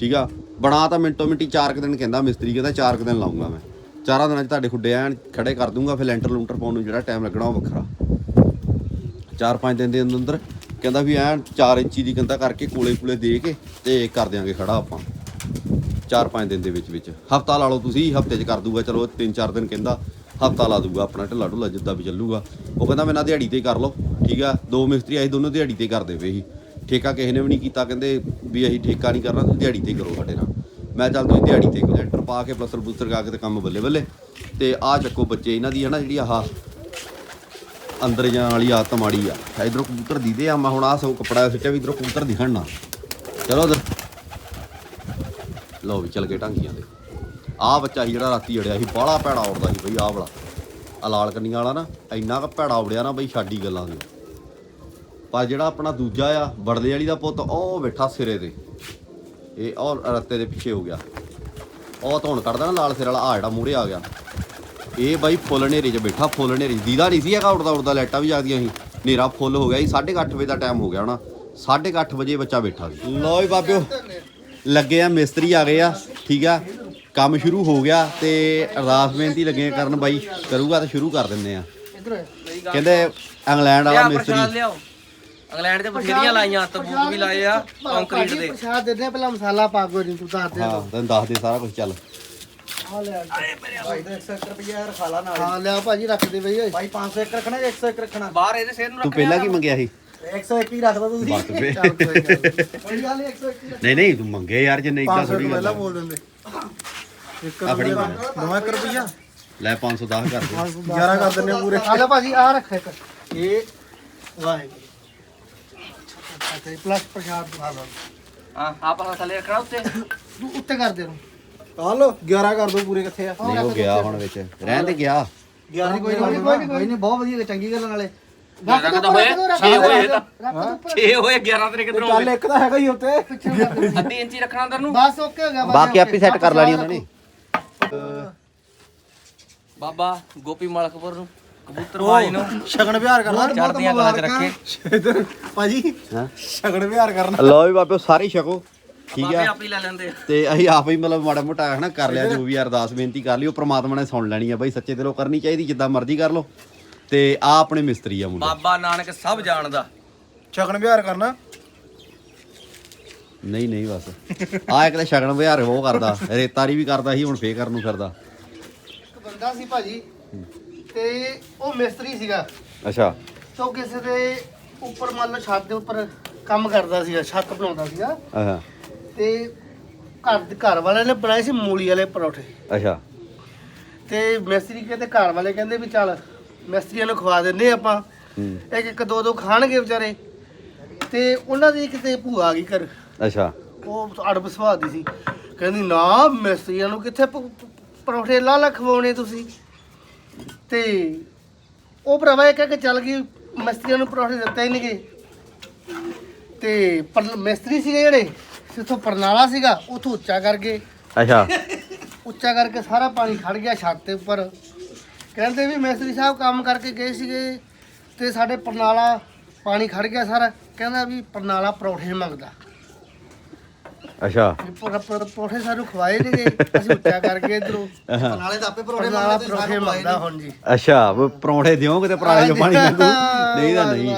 ਠੀਕ ਆ? ਬਣਾ ਤਾਂ ਮਿੰਟੋ ਮਿੰਟੀ 4 ਕੁ ਦਿਨ ਕਹਿੰਦਾ ਮਿਸਤਰੀ ਕਹਿੰਦਾ 4 ਕੁ ਦਿਨ ਲਾਉਂਗਾ ਮੈਂ। ਚਾਰਾਂ ਦਿਨਾਂ 'ਚ ਤੁਹਾਡੇ ਖੁੱਡੇ ਐਨ ਖੜੇ ਕਰ ਦੂੰਗਾ, ਫਿਰ ਲੈਂਟਰ ਲੂੰਟਰ ਪਾਉਣ ਨੂੰ ਜਿਹੜਾ ਟਾਈਮ ਲੱਗਣਾ ਉਹ ਵੱਖਰਾ। ਚਾਰ ਪੰਜ ਦਿਨ ਦੇ ਅੰਦਰ ਅੰਦਰ ਕਹਿੰਦਾ ਵੀ ਐਨ 4 ਇੰਚੀ ਦੀ ਕੰਧਾ ਕਰਕੇ ਕੋਲੇ ਕੋਲੇ ਦੇ ਕੇ ਤੇ ਕਰ ਦਿਆਂਗੇ ਖੜਾ ਆਪਾਂ। ਚਾਰ ਪੰਜ ਦਿਨ ਦੇ ਵਿੱਚ ਵਿੱਚ ਹਫਤਾ ਲਾ ਲਓ ਤੁਸੀਂ, ਹਫ਼ਤੇ 'ਚ ਕਰ ਦੂਗਾ। ਚਲੋ ਤਿੰਨ ਚਾਰ ਦਿਨ ਕਹਿੰਦਾ ਹਫਤਾ ਲਾ ਦੂਗਾ, ਆਪਣਾ ਢਿੱਲਾ ਢੁੱਲਾ ਜਿੱਦਾਂ ਵੀ ਚੱਲੂਗਾ। ਉਹ ਕਹਿੰਦਾ ਮੈਂ ਨਾ ਦਿਹਾੜੀ ਤੇ ਕਰ ਲਓ, ਠੀਕ ਆ? ਦੋ ਮਿਸਤਰੀ ਆਏ, ਦੋਨੋਂ ਦਿਹਾੜੀ ਤੇ ਕਰਦੇ ਪਏ ਸੀ। ਠੇਕਾ ਕਿਸੇ ਨੇ ਵੀ ਨਹੀਂ ਕੀਤਾ, ਕਹਿੰਦੇ ਵੀ ਅਸੀਂ ਠੇਕਾ ਨਹੀਂ ਕਰਨਾ, ਤੁਸੀਂ ਦਿਹਾੜੀ ਤੇ ਕਰੋ ਸਾਡੇ ਨਾਲ। ਮੈਂ ਚੱਲ ਤੁਸੀਂ ਦਿਹਾੜੀ ਤੇ ਲੈਂਟਰ ਪਾ ਕੇ ਪਲਸਟਰ ਬੂਸਟਰ ਗਾ ਕੇ ਤੇ ਕੰਮ ਬੱਲੇ ਬੱਲੇ। ਤੇ ਆਹ ਚੱਕੋ ਬੱਚੇ, ਇਹਨਾਂ ਦੀ ਹੈ ਨਾ ਜਿਹੜੀ ਆਹ ਅੰਦਰ ਜਾਣ ਵਾਲੀ ਆਦਤ ਮਾੜੀ ਆ। ਇਧਰੋਂ ਕਬੂਤਰ ਦੀਦੇ ਆ, ਮੈਂ ਹੁਣ ਆਹ ਸਭ ਕੱਪੜਾ ਸਿੱਟਿਆ ਵੀ ਇਧਰੋਂ ਕਬੂਤਰ ਦਿਖਣ ਨਾ। ਚਲੋ ਉਧਰ। ਲਓ ਵੀ, ਚੱਲ ਗਏ ਢਾਂਗੀਆਂ ਦੇ। ਆਹ ਬੱਚਾ ਸੀ ਜਿਹੜਾ ਰਾਤੀ ਅੜਿਆ ਸੀ, ਬਾਹਲਾ ਭੈੜਾ ਉੜਦਾ ਸੀ ਬਈ, ਆਹ ਵਾਲਾ। ਆ ਲਾਲ ਕੰਨੀਆਂ ਵਾਲਾ ਨਾ, ਇੰਨਾ ਕ ਭੈੜਾ ਉੜਿਆ ਨਾ ਬਈ ਛਾਡੀ ਗੱਲਾਂ ਦੀ ਪਰ ਜਿਹੜਾ ਆਪਣਾ ਦੂਜਾ ਆ ਬੜਲੇ ਵਾਲੀ ਦਾ ਪੁੱਤ, ਉਹ ਬੈਠਾ ਸਿਰੇ ਤੇ। ਇਹ ਉਹ ਰੱਤੇ ਦੇ ਪਿੱਛੇ ਹੋ ਗਿਆ। ਉਹ ਧੌਣ ਕੱਢਦਾ ਨਾ ਲਾਲ ਸਿਰ ਵਾਲਾ ਆ ਜਿਹੜਾ ਮੂਹਰੇ ਆ ਗਿਆ। ਇਹ ਬਾਈ ਫੁੱਲ ਹਨੇਰੇ 'ਚ ਬੈਠਾ, ਫੁੱਲ ਹਨੇਰੇ 'ਚ। ਦੀਦਾ ਨਹੀਂ ਸੀ ਹੈਗਾ ਉੜਦਾ ਉੜਦਾ ਲਾਈਟਾਂ ਵੀ ਜਗਦੀਆਂ ਸੀ। ਹਨੇਰਾ ਫੁੱਲ ਹੋ ਗਿਆ ਸੀ 8:30 ਵਜੇ ਦਾ ਟਾਈਮ ਹੋ ਗਿਆ ਹੋਣਾ। 8:30 ਵਜੇ ਬੱਚਾ ਬੈਠਾ ਸੀ। ਲਓ ਜੀ ਬਾਬਿਓ, ਲੱਗੇ ਆ ਮਿਸਤਰੀ ਆ ਗਏ ਆ, ਠੀਕ ਆ। ਕੰਮ ਸ਼ੁਰੂ ਹੋ ਗਿਆ ਤੇ ਅਰਦਾਸ ਬੇਨਤੀ ਲੱਗੇ ਕਰਨ ਬਾਈ ਕਰੂਗਾ ਤਾਂ ਸ਼ੁਰੂ ਕਰ ਦਿੰਦੇ ਆ। ਕਹਿੰਦੇ ਇੰਗਲੈਂਡ ਵਾਲਾ ਮਿਸਤਰੀ। ਇੰਗਲੈਂਡ ਤੇ ਬਥੇਰੀਆਂ ਲਾਈਆਂ ਤਬੂਤ ਵੀ ਲਾਏ ਆ ਕੰਕਰੀਟ ਦੇ। ਪ੍ਰਸ਼ਾਦ ਦਿੰਦੇ ਆ, ਪਹਿਲਾਂ ਮਸਾਲਾ ਪਾ ਗੋ ਜੀ ਤੂੰ ਦੱਸ ਦੇ ਹਾਂ ਤੈਨੂੰ ਦੱਸ ਦੇ ਸਾਰਾ ਕੁਝ ਚੱਲ। ਆ ਭਾਈ ਦਾ 101 ਰੁਪਿਆ ਰਖਾ ਲਾ ਨਾਲ ਹਾਂ। ਲਿਆ ਭਾਜੀ ਰੱਖ ਦੇ ਬਈ ਓਏ। ਭਾਈ 500 ਇੱਕ ਰੱਖਣਾ ਜਾਂ 101 ਰੱਖਣਾ? ਬਾਹਰ ਇਹਦੇ ਸਿਰ ਨੂੰ ਤੂੰ ਪਹਿਲਾਂ ਕੀ ਮੰਗਿਆ ਸੀ? 101 ਹੀ ਰੱਖਦਾ ਤੁਸੀਂ। ਬਸ ਵੇ। ਚੱਲ ਕੋਈ ਗੱਲ ਨੀ। ਕੋਈ ਗੱਲ ਨਹੀਂ 101 ਹੀ ਨਹੀਂ ਨਹੀਂ ਤੂੰ ਮੰਗੇ ਯਾਰ ਜੇ ਨਹੀਂ ਤਾਂ ਥੋੜੀ ਗੱਲ ਆ। ਬੋਲ ਦਿੰਦੇ। ਆ ਫੜੀ ਮੈਂ। ਨਵਾਂ 1 ਰੁਪਿਆ ਲੈ 510 ਕਰ ਦੇ। 11 ਕਰ ਦਿੰਨੇ ਪੂਰੇ। ਆ ਲੈ ਭਾਜੀ ਆ ਰੱਖ ਇੱਕ। ਇਹ ਵਾਹਿਗੁਰੂ। ਅੱਛਾ ਪਲੱਸ ਪ੍ਰਸ਼ਾਦ ਬਣਾ ਲਓ ਹਾਂ ਆਪਾਂ ਥੱਲੇ ਰੱਖਣਾ ਉੱਤੇ। ਤੂੰ ਉੱਤੇ ਕਰ ਦੇ ਨੂੰ ਆ ਲੋ 11 ਕਰ ਦੋ ਪੂਰੇ ਕਿੱਥੇ ਆ। ਨਹੀਂ ਉਹ ਗਿਆ ਹੁਣ ਵਿੱਚ। ਰਹਿਣ ਤੇ ਗਿਆ। 11 ਕੋਈ ਨਹੀਂ ਕੋਈ ਨਹੀਂ ਬਹੁਤ ਵਧੀਆ ਚੰਗੀ ਗੱਲ ਨਾਲੇ। ਰੱਖ ਤਾਂ ਹੋਏ 6 ਹੋਏ ਤਾਂ। 6 ਹੋਏ 11 ਤੇਰੇ ਕਿਧਰੋਂ ਗਏ ਇੱਕ ਤਾਂ ਹੈਗਾ ਹੀ ਉੱਤੇ। ਅੱਧੀ ਇੰਚੀ ਰੱਖਣਾ ਅੰਦਰ ਨੂੰ? ਬਸ ਓਕੇ ਹੋ ਗਿਆ ਬਾਕੀ ਆਪੇ ਸੈੱਟ ਕਰ ਲੈਣੀ ਉਹਨਾਂ ਨੇ। ਬਾਬਾ ਗੋਪੀ ਮਲਕਪੁਰ ਨੂੰ ਕਬੂਤਰ ਬਾਈ ਨੂੰ। ਸ਼ਗਨ ਵਿਹਾਰ ਕਰਨਾ। ਚੜ੍ਹਦੀਆਂ ਕਲਾਂ 'ਚ ਰੱਖੇ। ਇਧਰ ਭਾਜੀ ਹਾਂ? ਸ਼ਗਨ ਵਿਹਾਰ ਕਰਨਾ। ਲਓ ਵੀ ਬਾਬਿਓ ਸਾਰੇ ਛਕੋ। ਠੀਕ ਬਾਬੇ ਆ? ਆਪ ਹੀ ਲੈ ਲੈਂਦੇ। ਤੇ ਅਸੀਂ ਆਪ ਹੀ ਮਤਲਬ ਮਾੜਾ ਮੋਟਾ ਹਨਾ ਕਰ ਲਿਆ ਜੋ ਵੀ ਅਰਦਾਸ ਬੇਨਤੀ ਕਰ ਲਈ ਉਹ ਪ੍ਰਮਾਤਮਾ ਨੇ ਸੁਣ ਲੈਣੀ ਆ ਬਾਈ ਸੱਚੇ ਦਿਲੋਂ ਕਰਨੀ ਚਾਹੀਦੀ ਜਿੱਦਾਂ ਮਰਜ਼ੀ ਕਰ ਲਓ। ਤੇ ਆ ਆਪਣੇ ਮਿਸਤਰੀ ਆ ਮੁੰਡੇ। ਬਾਬਾ ਨਾਨਕ ਸਭ ਜਾਣਦਾ। ਸ਼ਗਨ ਵਿਹਾਰ ਕਰਨਾ। ਨਹੀਂ ਨਹੀਂ ਬਸ। ਆ ਇੱਕ ਤਾਂ ਸ਼ਗਨ ਵਿਹਾਰ ਉਹ ਕਰਦਾ ਰੇਤਾਰੀ ਵੀ ਕਰਦਾ ਸੀ ਹੁਣ ਫੇਰ ਕਰਨ ਨੂੰ ਫਿਰਦਾ। ਇੱਕ ਬੰਦਾ ਸੀ ਭਾਜੀ ਤੇ ਉਹ ਮਿਸਤਰੀ ਸੀਗਾ। ਅੱਛਾ। ਤੋ ਕਿਸੇ ਦੇ ਉੱਪਰ ਮੰਨ ਲਓ ਛੱਤ ਦੇ ਉੱਪਰ ਕੰਮ ਕਰਦਾ ਸੀਗਾ ਛੱਤ ਬਣਾਉਂਦਾ ਸੀਗਾ। ਅੱਛਾ। ਤੇ ਘਰ ਘਰ ਵਾਲਿਆਂ ਨੇ ਬਣਾਏ ਸੀ ਮੂਲੀ ਵਾਲੇ ਪਰੌਠੇ। ਅੱਛਾ। ਤੇ ਮਿਸਤਰੀ ਕਹਿੰਦੇ ਘਰ ਵਾਲੇ ਕਹਿੰਦੇ ਵੀ ਚੱਲ ਮਿਸਤਰੀਆਂ ਨੂੰ ਖਵਾ ਦਿੰਦੇ ਆਪਾਂ। ਹੂੰ। ਇੱਕ ਇੱਕ ਦੋ ਦੋ ਖਾਣਗੇ ਵਿਚਾਰੇ। ਤੇ ਉਹਨਾਂ ਦੀ ਕਿਤੇ ਭੂਆ ਆ ਗਈ ਘਰ। ਅੱਛਾ। ਉਹ ਅੜਬ ਸੁਭਾਅ ਦੀ ਸੀ। ਕਹਿੰਦੀ ਨਾ ਮਿਸਤਰੀਆਂ ਨੂੰ ਕਿੱਥੇ ਪ- ਪ- ਪਰੌਠੇ ਲਾ ਲਾ ਖਵਾਉਣੇ ਤੁਸੀਂ? ਤੇ ਉਹ ਭਰਾਵਾ ਇਹ ਕਹਿ ਕੇ ਚੱਲ ਗਈ ਮਿਸਤਰੀਆਂ ਨੂੰ ਪਰੌਠੇ ਦਿੱਤੇ ਹੀ ਨਹੀਂਗੇ ਤੇ ਪਰ ਮਿਸਤਰੀ ਸੀਗੇ ਜਿਹੜੇ ਜਿੱਥੋਂ ਪਰਨਾਲਾ ਸੀਗਾ ਉਥੋਂ ਉੱਚਾ ਕਰ ਗਏ। ਅੱਛਾ। ਉੱਚਾ ਕਰਕੇ ਸਾਰਾ ਪਾਣੀ ਖੜ ਗਿਆ ਛੱਤ ਦੇ ਉੱਪਰ। ਕਹਿੰਦੇ ਵੀ ਮਿਸਤਰੀ ਸਾਹਿਬ ਕੰਮ ਕਰਕੇ ਗਏ ਸੀਗੇ ਤੇ ਸਾਡੇ ਪਰਨਾਲਾ ਪਾਣੀ ਖੜ ਗਿਆ ਸਾਰਾ। ਕਹਿੰਦਾ ਵੀ ਪਰਨਾਲਾ ਪਰੌਠੇ ਮੰਗਦਾ। ਅੱਛਾ। ਵੀ ਪਰ- ਪਰ- ਪਰੌਠੇ ਸਾਨੂੰ ਖਵਾਏ ਨਹੀਂ ਗਏ। ਅਸੀਂ ਉੱਚਾ ਕਰਕੇ ਇਧਰੋਂ ਨਾਲੇ ਤਾਂ ਆਪੇ ਪਰੌਠੇ ਮੰਗਦਾ ਹੁਣ ਜੀ। ਅੱਛਾ ਉਹ ਪਰੌਂਠੇ ਦਿਓ ਕਿਤੇ ਪੁਰਾਣੇ ਜੋ ਪਾਣੀ ਨਹੀਂ ਤਾਂ ਨਹੀਂ।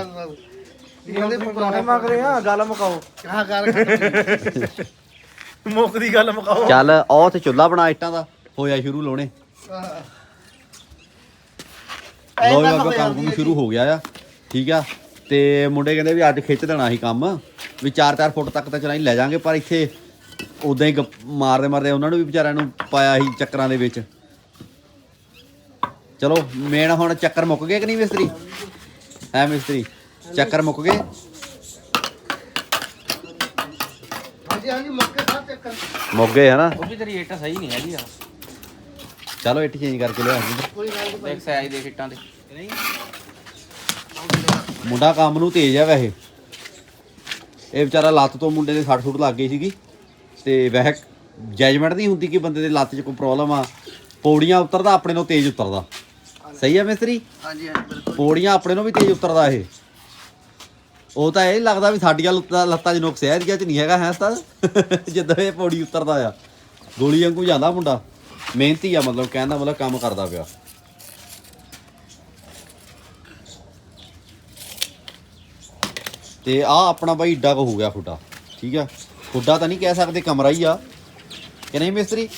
ਕਹਿੰਦੇ ਪਰੌਠੇ ਮੰਗ ਰਹੇ ਆ ਗੱਲ ਮੁਕਾਓ। ਹਾਂ ਗੱਲ ਮੁੱਕ ਦੀ ਗੱਲ ਮੁਕਾਓ। ਚੱਲ ਉਹ ਤੇ ਚੁੱਲਾ ਬਣਾ ਇੱਟਾਂ ਦਾ। ਹੋਇਆ ਸ਼ੁਰੂ ਲਾਉਣੇ। ਲੋ ਗੱਲ ਬਾਬਾ ਕੰਮ ਸ਼ੁਰੂ ਹੋ ਗਿਆ ਆ। ਠੀਕ ਆ। ਤੇ ਮੁੰਡੇ ਕਹਿੰਦੇ ਵੀ ਅੱਜ ਖਿੱਚ ਦੇਣਾ ਸੀ ਕੰਮ ਵੀ 4-4 ਫੁੱਟ ਤੱਕ ਤਾਂ ਚਲਾਈ ਲੈ ਜਾਾਂਗੇ ਪਰ ਇੱਥੇ ਉਦਾਂ ਹੀ ਮਾਰਦੇ ਮਾਰਦੇ ਉਹਨਾਂ ਨੂੰ ਵੀ ਵਿਚਾਰਿਆਂ ਨੂੰ ਪਾਇਆ ਸੀ ਚੱਕਰਾਂ ਦੇ ਵਿੱਚ। ਚਲੋ ਮੇਨ ਹੁਣ ਚੱਕਰ ਮੁੱਕ ਗਏ ਕਿ ਨਹੀਂ ਮਿਸਤਰੀ? ਹੈ ਮਿਸਤਰੀ ਚੱਕਰ ਮੁੱਕ ਗਏ? ਹਾਂਜੀ ਹਾਂਜੀ ਮੌਕੇ ਸਾਹ ਚੱਕਰ। ਮੁੱਕ ਗਏ ਹਨਾ? ਉਹ ਵੀ ਤੇਰੀ ਇੱਟ ਸਹੀ ਨਹੀਂ ਹੈਗੀ ਆ। ਚਲੋ ਇੱਟ ਚੇਂਜ ਕਰਕੇ ਲਿਆ ਕੋਈ ਗੱਲ ਨਹੀਂ ਦੇਖ ਸਾਈਜ਼ ਦੇ ਇੱਟਾਂ ਦੇ। ਮੁੰਡਾ ਕੰਮ ਨੂੰ ਤੇਜ਼ ਆ ਵੈਸੇ। ਇਹ ਵਿਚਾਰਾ ਲੱਤ ਤੋਂ ਮੁੰਡੇ ਦੇ 60 ਸੁੱਟ ਲੱਗ ਗਈ ਸੀਗੀ। ਤੇ ਵੈਸੇ ਜੈਜਮੈਂਟ ਨਹੀਂ ਹੁੰਦੀ ਕਿ ਬੰਦੇ ਦੇ ਲੱਤ 'ਚ ਕੋਈ ਪ੍ਰੋਬਲਮ ਆ। ਪੌੜੀਆਂ ਉਤਰਦਾ ਆਪਣੇ ਨੂੰ ਤੇਜ਼ ਉਤਰਦਾ। ਸਹੀ ਆ ਮਿਸਤਰੀ? ਹਾਂਜੀ ਹਾਂਜੀ ਬਿਲਕੁਲ। ਪੌੜੀਆਂ ਆਪਣੇ ਨੂੰ ਵੀ ਤੇਜ਼ ਉਤਰਦਾ ਇਹ। ਉਹ ਤਾਂ ਇਹ ਲੱਗਦਾ ਵੀ ਸਾਡੀਆਂ ਲੱਤਾਂ 'ਚ ਨੁਕਸ ਹੈ ਇਹਦੀਆਂ 'ਚ ਨਹੀਂ ਹੈਗਾ ਹੈ ਉਸਤਾਦ। ਜਿੱਦਾਂ ਇਹ ਪੌੜੀ ਉਤਰਦਾ ਆ। ਗੋਲੀ ਵਾਂਗੂ ਜਾਂਦਾ ਮੁੰਡਾ। ਮਿਹਨਤੀ ਆ ਮਤਲਬ ਕਹਿਣ ਦਾ ਮਤਲਬ ਕੰਮ ਕਰਦਾ ਪਿਆ। ਤੇ ਆ ਆਪਣਾ ਬਾਈ ਏਡਾ ਕੁ ਹੋ ਗਿਆ ਖੁੱਡਾ ਠੀਕ ਆ? ਖੁੱਡਾ ਤਾਂ ਨਹੀਂ ਕਹਿ ਸਕਦੇ ਕਮਰਾ ਹੀ ਆ। ਕਿ ਨਹੀਂ ਮਿਸਤਰੀ?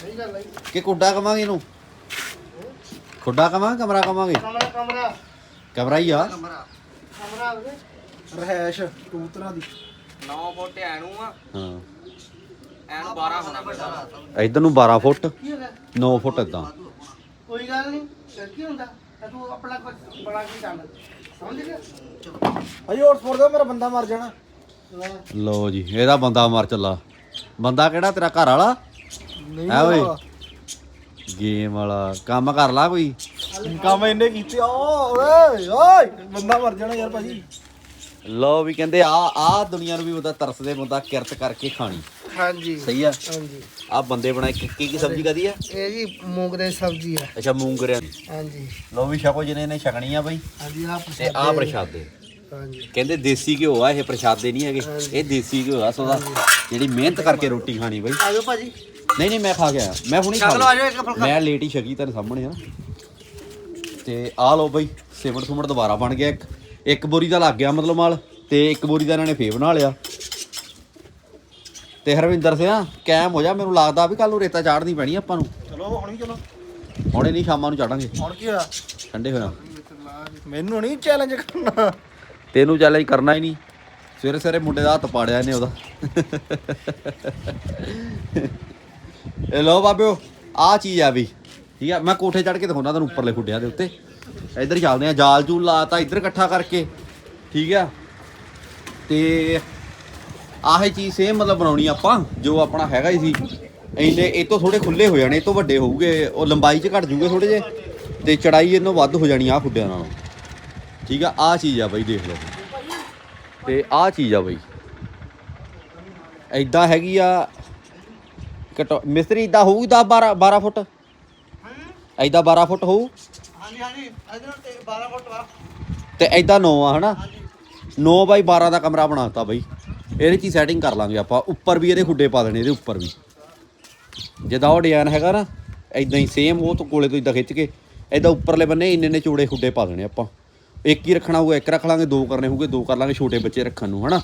ਸਹੀ ਗੱਲ ਹੈ। ਕਿ ਕੁੱਡਾ ਕਵਾਂਗੇ ਇਹਨੂੰ? ਖੁੱਡਾ ਕਵਾਂਗੇ ਕਮਰਾ ਕਵਾਂਗੇ? ਕਮਰਾ ਕਮਰਾ। ਕਮਰਾ ਹੀ ਆ। ਕਮਰਾ। ਹੋਵੇ ਰਹਿਸ਼ ਕਬੂਤਰਾਂ ਦੀ। 9 ਫੁੱਟ ਐਨੂੰ ਆ। ਹਾਂ। ਐਨੂੰ 12 ਹੋਣਾ ਪੈਂਦਾ ਇਧਰ ਨੂੰ 12 ਫੁੱਟ ਕੀ ਹੋਗਾ 9 ਫੁੱਟ ਇਦਾਂ ਕੋਈ ਗੱਲ ਨਹੀਂ ਕੀ ਹੁੰਦਾ? ਤਾਂ ਆਪਣਾ ਕੁਝ ਬੜਾ ਕੀ ਚੱਲ ਭਾਈ ਹੋਰ ਸਪੋਰਟ ਦਿਓ ਮੇਰਾ ਬੰਦਾ ਮਰ ਜਾਣਾ। ਲੈ। ਜੀ ਇਹਦਾ ਬੰਦਾ ਮਰ ਚੱਲਾ। ਬੰਦਾ ਕਿਹੜਾ ਤੇਰਾ ਘਰ ਵਾਲਾ? ਨਹੀਂ ਹੈ ਓਏ। ਗੇਮ ਵਾਲਾ। ਕੰਮ ਕਰ ਲਾ ਕੋਈ। ਕੰਮ ਇੰਨੇ ਕੀਤੇ ਓਏ ਓਏ ਬੰਦਾ ਮਰ ਜਾਣਾ ਯਾਰ ਭਾਜੀ ਲੋ ਵੀ ਕਹਿੰਦੇ ਆ ਆ ਦੁਨੀਆ ਨੂੰ ਵੀ ਬੰਦਾ ਤਰਸਦੇ ਬੰਦਾ ਕਿਰਤ ਕਰਕੇ ਖਾਣੀ। ਹਾਂਜੀ। ਸਹੀ ਆ? ਹਾਂਜੀ। ਆ ਬੰਦੇ ਬਣਾਏ ਕੀ ਕੀ ਕੀ ਸਬਜ਼ੀ ਕਦੀ ਆ? ਇਹ ਜੀ ਮੂੰਗ ਦੀ ਸਬਜ਼ੀ ਆ। ਅੱਛਾ ਮੂੰਗਰਿਆਂ ਹਾਂਜੀ। ਲੋ ਵੀ ਛਕੋ ਜਿਹਨੇ ਨੇ ਛਕਣੀ ਆ ਬਈ। ਹਾਂਜੀ ਆ ਤੇ ਆ ਪ੍ਰਸ਼ਾਦੇ। ਹਾਂਜੀ। ਕਹਿੰਦੇ ਦੇਸੀ ਘਿਓ ਆ ਇਹ ਪ੍ਰਸ਼ਾਦੇ ਨਹੀਂ ਹੈਗੇ। ਇਹ ਦੇਸੀ ਘਿਓ ਆ ਸੋਦਾ। ਜਿਹੜੀ ਮਿਹਨਤ ਕਰਕੇ ਰੋਟੀ ਖਾਣੀ ਬਈ। ਆਜੋ ਭਾਜੀ। ਨਹੀਂ ਨਹੀਂ ਮੈਂ ਖਾ ਗਿਆ ਮੈਂ ਹੁਣੀ ਖਾ ਛਕ ਲਓ। ਆ ਜਾਓ ਇੱਕ ਫੁਲਕਾ। ਮੈਂ ਲੇਟ ਹੀ ਛਕੀ ਤੇਰੇ ਸਾਹਮਣੇ ਆ। ਤੇ ਆ ਲਓ ਬਈ ਸਿਮਟ ਸੁਮਟ ਦੁਬਾਰਾ ਬਣ ਗਿਆ ਇੱਕ। ਇੱਕ ਬੋਰੀ ਦਾ ਲੱਗ ਗਿਆ ਮਤਲਬ ਮਾਲ ਤੇ ਇੱਕ ਬੋਰੀ ਦਾ ਇਹਨਾਂ ਨੇ ਫੇਰ ਬਣਾ ਲਿਆ। ਤੇ ਹਰਵਿੰਦਰ ਸਿਆ ਕੈਮ ਹੋ ਜਾ ਮੈਨੂੰ ਲੱਗਦਾ ਵੀ ਕੱਲ ਨੂੰ ਰੇਤਾ ਚਾੜਨੀ ਪੈਣੀ ਆਪਾਂ ਨੂੰ। ਚਲੋ ਹੁਣੀ ਚਲੋ। ਹੁਣੇ ਨਹੀਂ ਸ਼ਾਮਾਂ ਨੂੰ ਚਾੜਾਂਗੇ ਹੁਣ ਕੀ ਹੋਇਆ? ਠੰਡੇ ਹੋਇਆ ਮੈਨੂੰ ਨਹੀਂ ਚੈਲੰਜ ਕਰਨਾ। ਤੈਨੂੰ ਚੈਲੰਜ ਕਰਨਾ ਹੀ ਨਹੀਂ। ਸਵੇਰੇ ਸਵੇਰੇ ਮੁੰਡੇ ਦਾ ਹੱਥ ਪਾੜਿਆ ਇਹਨੇ ਉਹਦਾ। ਇਹ ਲੋ ਬਾਬਿਓ ਆ ਚੀਜ਼ ਆ ਵੀ। ਠੀਕ ਆ ਮੈਂ ਕੋਠੇ ਚੜ ਕੇ ਦਿਖਾਉਣਾ ਤੁਹਾਨੂੰ ਉੱਪਰਲੇ ਖੁੱਡਿਆਂ ਦੇ ਉੱਤੇ। ਇੱਧਰ ਚੱਲਦੇ ਆ ਜਾਲ ਜੂਲ ਲਾਤਾ ਇੱਧਰ ਇਕੱਠਾ ਕਰਕੇ। ਠੀਕ ਆ। ਤੇ ਆਹੀ ਚੀਜ਼ ਸੇਮ ਮਤਲਬ ਬਣਾਉਣੀ ਆਪਾਂ ਜੋ ਆਪਣਾ ਹੈਗਾ ਹੀ ਸੀ। ਇੰਨੇ ਇਹ ਤੋਂ ਥੋੜੇ ਖੁੱਲੇ ਹੋ ਜਾਣੇ ਇਹ ਤੋਂ ਵੱਡੇ ਹੋਊਗੇ ਉਹ ਲੰਬਾਈ 'ਚ ਘਟ ਜੂਗੇ ਥੋੜੇ ਜੇ ਤੇ ਚੜਾਈ ਇਹਨੋਂ ਵੱਧ ਹੋ ਜਾਣੀ ਆ ਖੁੱਡਿਆਂ ਨਾਲੋਂ। ਠੀਕ ਆ ਆ ਚੀਜ਼ ਆ ਬਾਈ ਦੇਖ ਲਓ। ਤੇ ਆ ਚੀਜ਼ ਆ ਬਾਈ। ਐਦਾਂ ਹੈਗੀ ਆ ਕਟੋ ਮਿਸਤਰੀ ਇਦਾਂ ਹੋਊ 10 12 12 ਫੁੱਟ? ਐਦਾਂ 12 ਫੁੱਟ ਹੋਊ? ਹਾਂਜੀ ਹਾਂਜੀ ਇਧਰ ਤੇ 12 ਫੁੱਟ ਵਾ। ਤੇ ਐਦਾਂ 9 ਆ ਹਨਾ? 9 ਬਾਈ 12 ਦਾ ਕਮਰਾ ਬਣਾਤਾ ਬਾਈ। ਇਹਦੇ ਚ ਹੀ ਸੈਟਿੰਗ ਕਰ ਲਾਂਗੇ ਆਪਾਂ। ਉੱਪਰ ਵੀ ਇਹਦੇ ਖੁੱਡੇ ਪਾ ਦੇਣੇ, ਇਹਦੇ ਉੱਪਰ ਵੀ। ਜਿੱਦਾਂ ਉਹ ਡਿਜ਼ਾਈਨ ਹੈਗਾ ਨਾ ਐਦਾਂ ਹੀ ਸੇਮ ਉਹ ਤੋਂ ਕੋਲੇ ਤੋਂ ਇਦਾਂ ਖਿੱਚ ਕੇ ਐਦਾਂ ਉੱਪਰਲੇ ਬੰਨੇ ਇੰਨੇ ਨੇ ਚੂੜੇ ਖੁੱਡੇ ਪਾ ਦੇਣੇ ਆਪਾਂ। ਇੱਕ ਹੀ ਰੱਖਣਾ ਹੋਊਗਾ, ਇੱਕ ਰੱਖ ਲਾਂਗੇ, ਦੋ ਕਰਨੇ ਹੋਊਗੇ, ਦੋ ਕਰ ਲਾਂਗੇ ਛੋਟੇ ਬੱਚੇ ਰੱਖਣ ਨੂੰ, ਹਨਾ?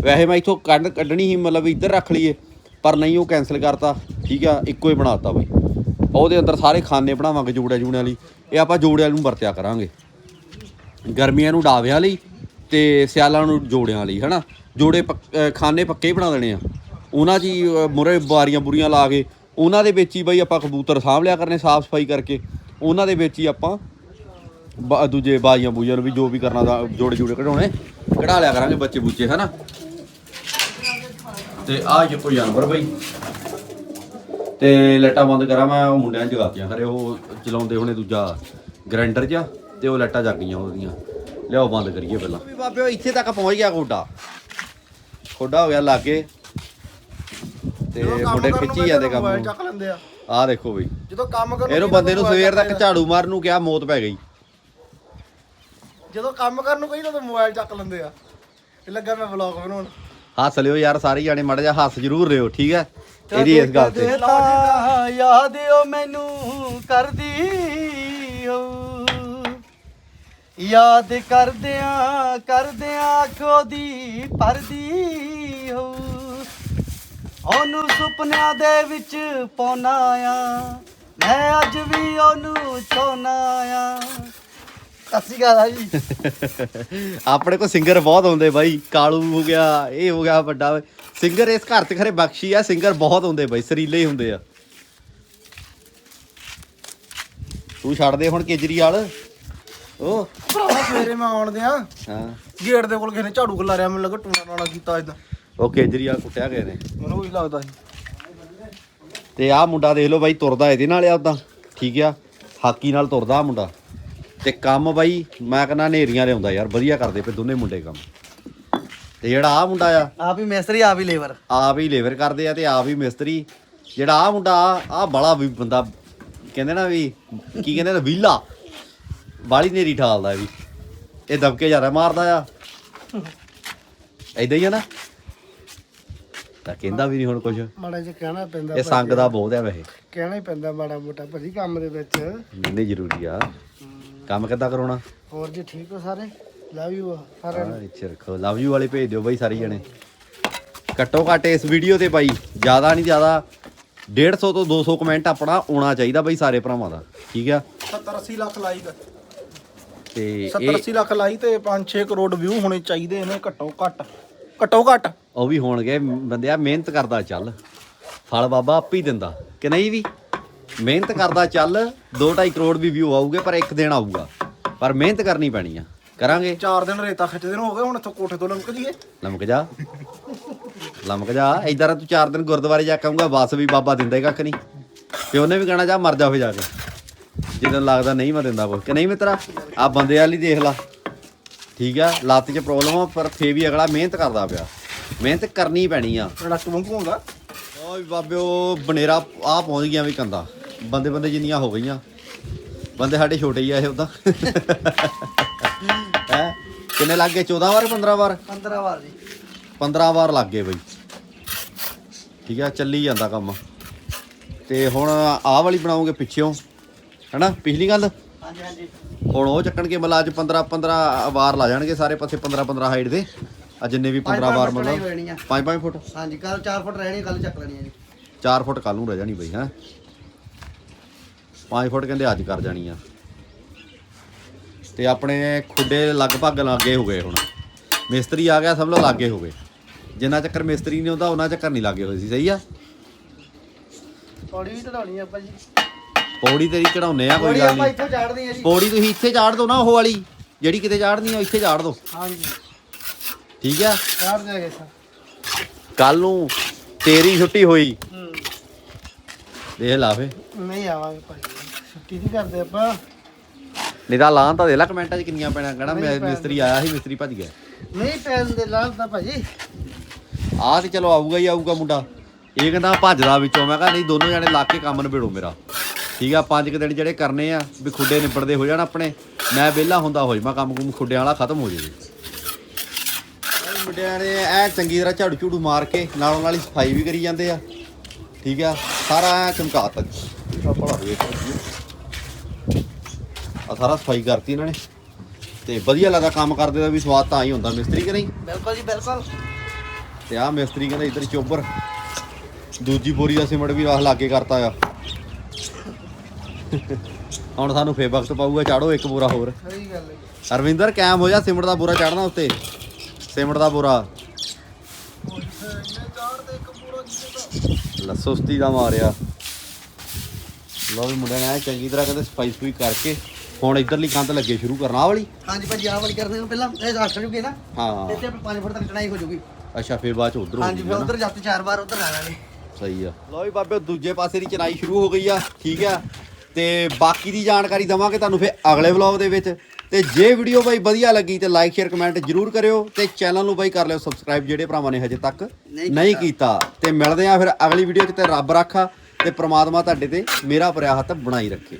ਵੈਸੇ ਮੈਂ ਇੱਥੋਂ ਕੱਢ, ਕੱਢਣੀ ਸੀ, ਮਤਲਬ ਇੱਧਰ ਰੱਖ ਲਈਏ, ਪਰ ਨਹੀਂ, ਉਹ ਕੈਨਸਲ ਕਰਤਾ। ਠੀਕ ਆ, ਇੱਕੋ ਹੀ ਬਣਾਤਾ ਬਈ। ਉਹਦੇ ਅੰਦਰ ਸਾਰੇ ਖਾਨੇ ਬਣਾਵਾਂਗੇ ਜੋੜਿਆਂ ਜੂੜਿਆਂ ਲਈ। ਇਹ ਆਪਾਂ ਜੋੜਿਆਂ ਨੂੰ ਵਰਤਿਆ ਕਰਾਂਗੇ। ਗਰਮੀਆਂ ਨੂੰ ਡਾਵਿਆਂ ਲਈ ਤੇ ਸਿਆਲਾਂ ਨੂੰ ਜੋੜਿਆਂ ਲਈ, ਹਨਾ? ਜੋੜੇ ਪੱਕ- ਖਾਨੇ ਪੱਕੇ ਹੀ ਬਣਾ ਦੇਣੇ ਆ। ਉਹਨਾਂ 'ਚ ਹੀ ਮੁਰੇ ਬਾਰੀਆਂ ਬੁਰੀਆਂ ਲਾ ਕੇ, ਉਹਨਾਂ ਦੇ ਵਿੱਚ ਹੀ ਬਈ ਆਪਾਂ ਕਬੂਤਰ ਸਾਂਭ ਲਿਆ ਕਰਨੇ ਸਾਫ਼ ਸਫ਼ਾਈ ਕਰਕੇ, ਉਹਨਾਂ ਦੇ ਵਿੱਚ ਹੀ ਆਪਾਂ ਦੂਜੇ ਬਾਜੀਆਂ ਬੂਜੀਆਂ ਨੂੰ ਵੀ ਜੋ ਵੀ ਕਰਨਾ ਦਾ, ਜੋੜੇ ਜੋੜੇ ਕਢਾਉਣੇ, ਕਢਾ ਲਿਆ ਕਰਾਂਗੇ ਬੱਚੇ ਬੁੱਚੇ, ਹਨਾ? ਤੇ ਆਹ ਜੇ ਕੋਈ ਜਾਨਵਰ ਬਈ। ਤੇ ਲਾਈਟਾਂ ਬੰਦ ਕਰਾਂ ਮੈਂ, ਉਹ ਮੁੰਡਿਆਂ ਨੂੰ ਜਗਾਤੀਆਂ ਖਰੇ, ਉਹ ਚਲਾਉਂਦੇ ਹੋਣੇ ਦੂਜਾ ਗ੍ਰਾਈਂਡਰ ਜਿਹਾ, ਤੇ ਉਹ ਲਾਈਟਾਂ ਜਗ ਗਈਆਂ ਉਹਦੀਆਂ। ਲਿਆਓ ਬੰਦ ਕਰੀਏ ਪਹਿਲਾਂ। ਬਾਬਿਓ ਇੱਥੇ ਤੱਕ ਪਹੁੰਚ ਗਿਆ ਗੋਡਾ। ਖੋਡਾ ਹੋ ਗਿਆ ਲਾਗੇ। ਤੇ ਮੁੰਡੇ ਖਿੱਚੀ ਜਾਂਦੇ ਕੰਮ ਨੂੰ। ਚੱਕ ਲੈਂਦੇ ਆ। ਆਹ ਦੇਖੋ ਬਈ। ਜਦੋਂ ਕੰਮ ਕਰਨ ਇਹਨੂੰ ਬੰਦੇ ਨੂੰ ਸਵੇਰ ਤੱਕ ਝਾੜੂ ਮਾਰਨ ਨੂੰ ਕਿਹਾ ਮੌਤ ਪੈ ਗਈ। ਜਦੋਂ ਕੰਮ ਕਰਨ ਨੂੰ ਕਹੀ ਤਾਂ ਮੋਬਾਈਲ ਚੱਕ ਲੈਂਦੇ ਆ। ਇਹ ਲੱਗਾ ਮੈਂ ਵਲੌਗ ਬਣਾਉਣ। ਹੱਸ ਲਿਓ ਯਾਰ ਸਾਰੇ ਜਾਣੇ ਮੜ ਜਾ ਹੱਸ ਜ਼ਰੂਰ ਰਿਓ ਠੀਕ ਹੈ? ਇਹਦੀ ਇਸ ਗੱਲ ਤੇ। ਤਾਂ ਯਾਦ ਓ ਮੈਨੂੰ ਕਰਦੀ ਹੋ। ਯਾਦ ਕਰਦਿਆਂ ਕਰਦਿਆਂ ਅੱਖੋਂ ਦੀ ਪਰਦੀ ਹੋ। ਉਹਨੂੰ ਸੁਪਨਿਆਂ ਦੇ ਵਿੱਚ ਪਾਉਣਾ ਆ। ਮੈਂ ਅੱਜ ਵੀ ਉਹਨੂੰ ਚਾਹੁੰਦਾ ਆ। ਸਤਿ ਸ਼੍ਰੀ ਅਕਾਲ ਜੀ। ਆਪਣੇ ਕੋ ਸਿੰਗਰ ਬਹੁਤ ਹੁੰਦੇ ਬਾਈ। ਕਾਲੂ ਹੋ ਗਿਆ, ਇਹ ਹੋ ਗਿਆ ਵੱਡਾ। ਸਿੰਗਰ ਇਸ ਘਰ ਤੇ ਖਰੇ ਬਖਸ਼ੀ ਆ। ਸਿੰਗਰ ਬਹੁਤ ਹੁੰਦੇ ਬਾਈ, ਸਰੀਲੇ ਹੀ ਹੁੰਦੇ ਆ। ਤੂੰ ਛੱਡ ਦੇ ਹੁਣ ਕੇਜਰੀਵਾਲ। ਉਹ ਭਰਾਵਾ ਸਵੇਰੇ ਮੈਂ ਆਉਣ ਦਿਆਂ। ਹਾਂ। ਗੇਟ ਦੇ ਕੋਲ ਕਿਸੇ ਨੇ ਝਾੜੂ ਖਲਾਰਿਆ ਮੈਨੂੰ ਲੱਗਾ ਟੂਣਾ ਟਾਣਾ ਕੀਤਾ ਇਦਾਂ ਉਹ ਕੇਜਰੀਵਾਲ ਕੁੱਟਿਆ ਗਏ ਨੇ ਮੈਨੂੰ ਵੀ ਲੱਗਦਾ ਸੀ। ਤੇ ਆਹ ਮੁੰਡਾ ਦੇਖ ਲਓ ਬਾਈ ਤੁਰਦਾ ਇਹਦੇ ਨਾਲ ਆ ਉਦਾਂ ਠੀਕ ਆ? ਹਾਕੀ ਨਾਲ ਤੁਰਦਾ ਆ ਮੁੰਡਾ। ਤੇ ਕੰਮ ਬਾਈ ਮੈਂ ਕਹਿੰਦਾ ਨੇਰੀਆਂ ਲਿਆਉਂਦਾ ਯਾਰ ਵਧੀਆ ਕਰਦੇ ਪਏ ਦੋਨੇ ਮੁੰਡੇ ਕੰਮ। ਤੇ ਜਿਹੜਾ ਆ ਮੁੰਡਾ ਆ ਆਪ ਹੀ ਮਿਸਤਰੀ ਆਪ ਹੀ ਲੇਬਰ। ਆਪ ਹੀ ਲੇਬਰ ਕਰਦੇ ਆ ਤੇ ਆਪ ਹੀ ਮਿਸਤਰੀ। ਜਿਹੜਾ ਆ ਮੁੰਡਾ ਆ ਬੜਾ ਵੀ ਬੰਦਾ ਕਹਿੰਦੇ ਨਾ ਵੀ ਕੀ ਕਹਿੰਦੇ ਨੇ ਵੀਲਾ ਬਾਲੀ ਨੇਰੀ ਠਾਲਦਾ ਵੀ। ਇਹ ਦਬਕੇ ਜ਼ਿਆਦਾ ਮਾਰਦਾ ਆ। ਐਦਾਂ ਹੀ ਆ ਨਾ। ਤਾਂ ਕਹਿੰਦਾ ਵੀ ਨਹੀਂ ਹੁਣ ਕੁਝ ਮਾੜਾ ਜਿਹਾ ਕਹਿਣਾ ਪੈਂਦਾ ਇਹ ਸੰਗ ਦਾ ਬਹੁਤ ਆ ਵੈਸੇ। ਕਹਿਣਾ ਹੀ ਪੈਂਦਾ ਮਾੜਾ ਮੋਟਾ ਭਾਜੀ ਕੰਮ ਦੇ ਵਿੱਚ। ਨਹੀਂ ਜ਼ਰੂਰੀ ਆ। ਕੰਮ ਕਿੱਦਾਂ ਕਰਾਉਣਾ? ਹੋਰ ਜੀ ਠੀਕ ਹੋ ਸਾਰੇ? ਲਵ ਯੂ ਸਾਰਿਆਂ ਨੂੰ। ਹਾਂ ਇੱਥੇ ਰੱਖੋ। ਲਵ ਯੂ ਵਾਲੇ ਭੇਜ ਦਿਓ ਬਾਈ ਸਾਰੇ ਜਣੇ। ਘੱਟੋ ਘੱਟ ਇਸ ਵੀਡੀਓ ਤੇ ਬਾਈ ਜ਼ਿਆਦਾ ਨਹੀਂ ਜ਼ਿਆਦਾ 150 ਤੋਂ 200 ਕਮੈਂਟ ਆਪਣਾ ਆਉਣਾ ਚਾਹੀਦਾ ਬਾਈ ਸਾਰੇ ਭਰਾਵਾਂ ਦਾ। ਠੀਕ ਆ? 70 80 ਲੱਖ ਲਾਈਕ ਤੇ 70 ਇਹ 80 ਲੱਖ ਲਾਈ ਤੇ 5-6 ਕਰੋੜ ਵਿਊ ਹੋਣੇ ਚਾਹੀਦੇ ਨੇ ਘੱਟੋ ਘੱਟ। ਘੱਟੋ ਘੱਟ। ਉਹ ਵੀ ਹੋਣਗੇ ਬੰਦਿਆ ਮਿਹਨਤ ਕਰਦਾ ਚੱਲ। ਫਲ ਬਾਬਾ ਆਪ ਹੀ ਦਿੰਦਾ ਕਿ ਨਹੀਂ ਵੀ? ਮਿਹਨਤ ਕਰਦਾ ਚੱਲ 2.5 ਕਰੋੜ ਵੀ ਵਿਊ ਆਊਗੇ ਪਰ ਇੱਕ ਦਿਨ ਆਊਗਾ। ਪਰ ਮਿਹਨਤ ਕਰਨੀ ਪੈਣੀ ਆ। ਕਰਾਂਗੇ। 4 ਦਿਨ ਰੇਤਾ ਖਿੱਚਦੇ ਨੂੰ ਹੋ ਗਏ ਹੁਣ ਇੱਥੋਂ ਕੋਠੇ ਤੋਂ ਲੰਮਕ ਜੀਏ ਲਮਕ ਜਾ। ਲਮਕ ਜਾ। ਇਧਰ ਤੂੰ ਚਾਰ ਦਿਨ ਗੁਰਦੁਆਰੇ ਜਾ ਕੇ ਆਉਂਗਾ ਬਸ ਵੀ ਬਾਬਾ ਦਿੰਦਾ ਹੀ ਕੱਖ ਨਹੀਂ। ਤੇ ਉਹਨੇ ਵੀ ਕਹਿਣਾ ਜਾ ਮਰ ਜਾ ਫੇ ਜਾ ਕੇ। ਜਦੋਂ ਲੱਗਦਾ ਨਹੀਂ ਮੈਂ ਦਿੰਦਾ ਕੁਛ ਕਿ ਨਹੀਂ ਮਿੱਤਰਾ ਆ ਬੰਦੇ ਵਾਲੀ ਦੇਖ ਲਾ। ਠੀਕ ਆ ਲੱਤ 'ਚ ਪ੍ਰੋਬਲਮ ਆ ਪਰ ਫੇ ਵੀ ਅਗਲਾ ਮਿਹਨਤ ਕਰਦਾ ਪਿਆ। ਮਿਹਨਤ ਕਰਨੀ ਪੈਣੀ ਆ। ਲੱਕ ਵਾਂਗੂ ਹੁੰਦਾ। ਓਏ ਬਾਬਿਓ ਬਨੇਰਾ ਆ ਪਹੁੰਚ ਗਿਆ ਵੀ ਕੰਦਾ। ਬੰਦੇ ਬੰਦੇ ਜਿੰਨੀਆਂ ਹੋ ਗਈਆਂ। ਬੰਦੇ ਸਾਡੇ ਛੋਟੇ ਹੀ ਆ ਇਹ ਉਦਾਂ। ਹੈ? ਕਿੰਨੇ ਲੱਗ ਗਏ? 14 ਵਾਰ 15 ਵਾਰ? 15 ਵਾਰ ਜੀ। 15 ਵਾਰ ਲੱਗ ਗਏ ਬਈ। ਠੀਕ ਆ ਚੱਲੀ ਜਾਂਦਾ ਕੰਮ। ਤੇ ਹੁਣ ਆਹ ਵਾਲੀ ਬਣਾਓਗੇ ਪਿੱਛੇੋਂ। ਹੈਨਾ ਪਿਛਲੀ ਗੱਲ? ਹਾਂਜੀ ਹਾਂਜੀ। ਹੁਣ ਉਹ ਚੱਕਣਗੇ ਮਤਲਬ ਅੱਜ 15 15 ਵਾਰ ਲਾ ਜਾਣਗੇ ਸਾਰੇ ਪਾਸੇ 15 15 ਹਾਈਟ ਦੇ। ਆ ਜਿੰਨੇ ਵੀ 15 ਵਾਰ ਆ। 5 5 ਫੁੱਟ? ਹਾਂਜੀ ਕੱਲ 4 ਫੁੱਟ ਰਹਿਣੀ ਕੱਲ ਚੱਕ ਲੈਣੀ ਆ ਜੀ। 4 ਫੁੱਟ ਕੱਲ ਨੂੰ ਰਹਿ ਜਾਣੀ ਬਈ ਹੈ। 5 ਫੁੱਟ ਕਹਿੰਦੇ ਅੱਜ ਕਰ ਜਾਣੀ ਆ। ਤੇ ਆਪਣੇ ਖੁੱਡੇ ਲਗਭਗ ਲਾਗੇ ਹੋ ਗਏ ਹੁਣ। ਮਿਸਤਰੀ ਆ ਗਿਆ ਸਭ ਲੋ ਲਾਗੇ ਹੋ ਗਏ। ਜਿੰਨਾ ਚੱਕਰ ਮਿਸਤਰੀ ਨਹੀਂ ਹੁੰਦਾ ਉਹਨਾਂ ਚੱਕਰ ਨਹੀਂ ਲਾਗੇ ਹੋਏ ਸੀ ਸਹੀ ਆ? ਪੌੜੀ ਵੀ ਚੜਾਉਣੀ ਆ ਆਪਾਂ ਜੀ। ਪੌੜੀ ਤੇਰੀ ਚੜਾਉਨੇ ਆ ਕੋਈ ਪੌੜੀ ਗੱਲ ਆਪਾਂ ਨਹੀਂ ਇੱਥੋਂ ਆ ਜੀ। ਪੌੜੀ ਤੁਸੀਂ ਇੱਥੇ ਚਾੜ ਦੋ ਨਾ ਉਹ ਵਾਲੀ ਜਿਹੜੀ ਕਿਤੇ ਚਾੜਨੀ ਆ ਇੱਥੇ ਚਾੜ ਦੋ। ਹਾਂਜੀ। ਠੀਕ ਆ? ਚਾੜ ਜਾਗੇ ਸਰ। ਕੱਲ ਨੂੰ ਤੇਰੀ ਛੁੱਟੀ ਹੋਈ। ਹੂੰ। ਦੇਖ ਲਾ ਫੇ। ਨਹੀਂ ਆਵਾਂਗੇ ਭਾਈ ਛੁੱਟੀ ਨਹੀਂ ਕਰਦੇ ਆਪਾਂ। ਨਹੀਂ ਤਾਂ ਲਾਂ ਤਾਂ ਦੇ ਲੈ ਕਮੈਂਟਾਂ 'ਚ ਕਿੰਨੀਆਂ ਪੈਣਾ ਕਹਣਾ ਪੈਣ ਮਿਸਤਰੀ ਆਇਆ ਸੀ ਮਿਸਤਰੀ ਭੱਜ ਗਿਆ। ਨਹੀਂ ਪੈਣ ਦੇ ਲਾਲ ਤਾਂ ਭਾਜੀ। ਆਹ ਤੇ ਚਲੋ ਆਊਗਾ ਹੀ ਆਊਗਾ ਮੁੰਡਾ। ਇਹ ਕਹਿੰਦਾ ਭੱਜਦਾ ਵਿੱਚੋਂ ਮੈਂ ਕਿਹਾ ਨਹੀਂ ਦੋਨੋਂ ਜਣੇ ਲਾ ਕੇ ਕੰਮ ਨਿਬੇੜੋ ਮੇਰਾ। ਠੀਕ ਆ ਪੰਜ ਕੁ ਦਿਨ ਜਿਹੜੇ ਕਰਨੇ ਆ ਵੀ ਖੁੱਡੇ ਨਿਬੜਦੇ ਹੋ ਜਾਣ ਆਪਣੇ। ਮੈਂ ਵਿਹਲਾ ਹੁੰਦਾ ਹੋ ਜਾਵਾਂ ਕੰਮ ਕੁਮ ਖੁੱਡਿਆਂ ਵਾਲਾ ਖਤਮ ਹੋ ਜਾਵੇ। ਮੁੰਡਿਆਂ ਨੇ ਐ ਚੰਗੀ ਤਰ੍ਹਾਂ ਝਾੜੂ ਝੂੜੂ ਮਾਰ ਕੇ ਨਾਲੋਂ ਨਾਲ ਹੀ ਸਫ਼ਾਈ ਵੀ ਕਰੀ ਜਾਂਦੇ ਆ। ਠੀਕ ਆ ਸਾਰਾ ਐਂ ਭਲਾ ਵੇਖ ਆ ਸਾਰਾ ਸਫ਼ਾਈ ਕਰਤੀ ਇਹਨਾਂ ਨੇ। ਤੇ ਵਧੀਆ ਲੱਗਾ ਕੰਮ ਕਰਦੇ ਦਾ ਵੀ ਸਵਾਦ ਤਾਂ ਹੀ ਹੁੰਦਾ ਮਿਸਤਰੀ ਕਿ ਨਹੀਂ? ਬਿਲਕੁਲ ਜੀ ਬਿਲਕੁਲ। ਤੇ ਆ ਮਿਸਤਰੀ ਕਹਿੰਦਾ ਇੱਧਰ ਚੋਬਰ। ਦੂਜੀ ਬੋਰੀ ਦਾ ਸਿਮਟ ਵੀ ਰਾਹ ਲਾਗੇ ਕਰਤਾ ਆ। ਹੁਣ ਸਾਨੂੰ ਫੇ ਵਕਤ ਪਾਊਗਾ ਚਾੜੋ ਇੱਕ ਬੋਰਾ ਹੋਰ। ਸਹੀ ਗੱਲ ਹੈ ਅਰਵਿੰਦਰ ਕੈਮ ਹੋ ਜਾ ਸਿਮਟ ਦਾ ਬੋਰਾ ਚੜਨਾ ਉੱਤੇ। ਸਿਮਟ ਦਾ ਬੋਰਾ। ਲਸੋਸਤੀ ਦਾ ਮਾਰਿਆ। ਲਓ ਵੀ ਮੁੰਡੇ ਨੇ ਚੰਗੀ ਤਰ੍ਹਾਂ ਕਹਿੰਦੇ ਸਫ਼ਾਈ ਸਫੂਈ ਕਰਕੇ ਹੁਣ ਇਧਰਲੀ ਕੰਧ ਲੱਗੇ ਸ਼ੁਰੂ ਕਰਨਾ। ਆਹ ਵਾਲੀ? ਹਾਂਜੀ ਭਾਜੀ ਆਹ ਵਾਲੀ ਕਰਦੇ ਨੂੰ ਪਹਿਲਾਂ। ਇਹ ਦੱਸ ਜੂਗੇ ਨਾ। ਹਾਂ। ਇੱਥੇ 5 ਫੁੱਟ ਤੱਕ ਚੜਾਈ ਹੋ ਜੂਗੀ ਅੱਛਾ ਫੇਰ ਬਾਅਦ ਚ ਉਧਰ ਹੋ ਹਾਂਜੀ ਜੂਗੀ ਫਿਰ ਨਾ। ਉਧਰ ਜੱਤ ਚਾਰ ਵਾਰ ਉਧਰ ਲਾ ਲਾਂਗੇ ਸਹੀ ਆ। ਲਓ ਵੀ ਬਾਬੇ ਦੂਜੇ ਪਾਸੇ ਦੀ ਚਨਾਈ ਸ਼ੁਰੂ ਹੋ ਗਈ ਆ। ਠੀਕ ਆ। ਤੇ ਬਾਕੀ ਦੀ ਜਾਣਕਾਰੀ ਦਵਾਂਗੇ ਤੁਹਾਨੂੰ ਫਿਰ ਅਗਲੇ ਵਲੌਗ ਦੇ ਵਿੱਚ। ਤੇ ਜੇ ਵੀਡੀਓ ਬਾਈ ਵਧੀਆ ਲੱਗੀ ਤੇ ਲਾਈਕ ਸ਼ੇਅਰ ਕਮੈਂਟ ਜਰੂਰ ਕਰਿਓ ਤੇ ਚੈਨਲ ਨੂੰ ਬਾਈ ਕਰ ਲਿਓ ਸਬਸਕ੍ਰਾਈਬ ਜਿਹੜੇ ਭਰਾਵਾਂ ਨੇ ਹਜੇ ਤੱਕ ਨਹੀਂ ਕੀਤਾ। ਤੇ ਮਿਲਦੇ ਆ ਫਿਰ ਅਗਲੀ ਵੀਡੀਓ 'ਚ ਤੇ ਰੱਬ ਰਾਖਾ ਤੇ ਪ੍ਰਮਾਤਮਾ ਤੁਹਾਡੇ ਤੇ ਮੇਰਾ ਭਰਿਆ ਹੱਥ ਬਣਾਈ ਰੱਖੇ।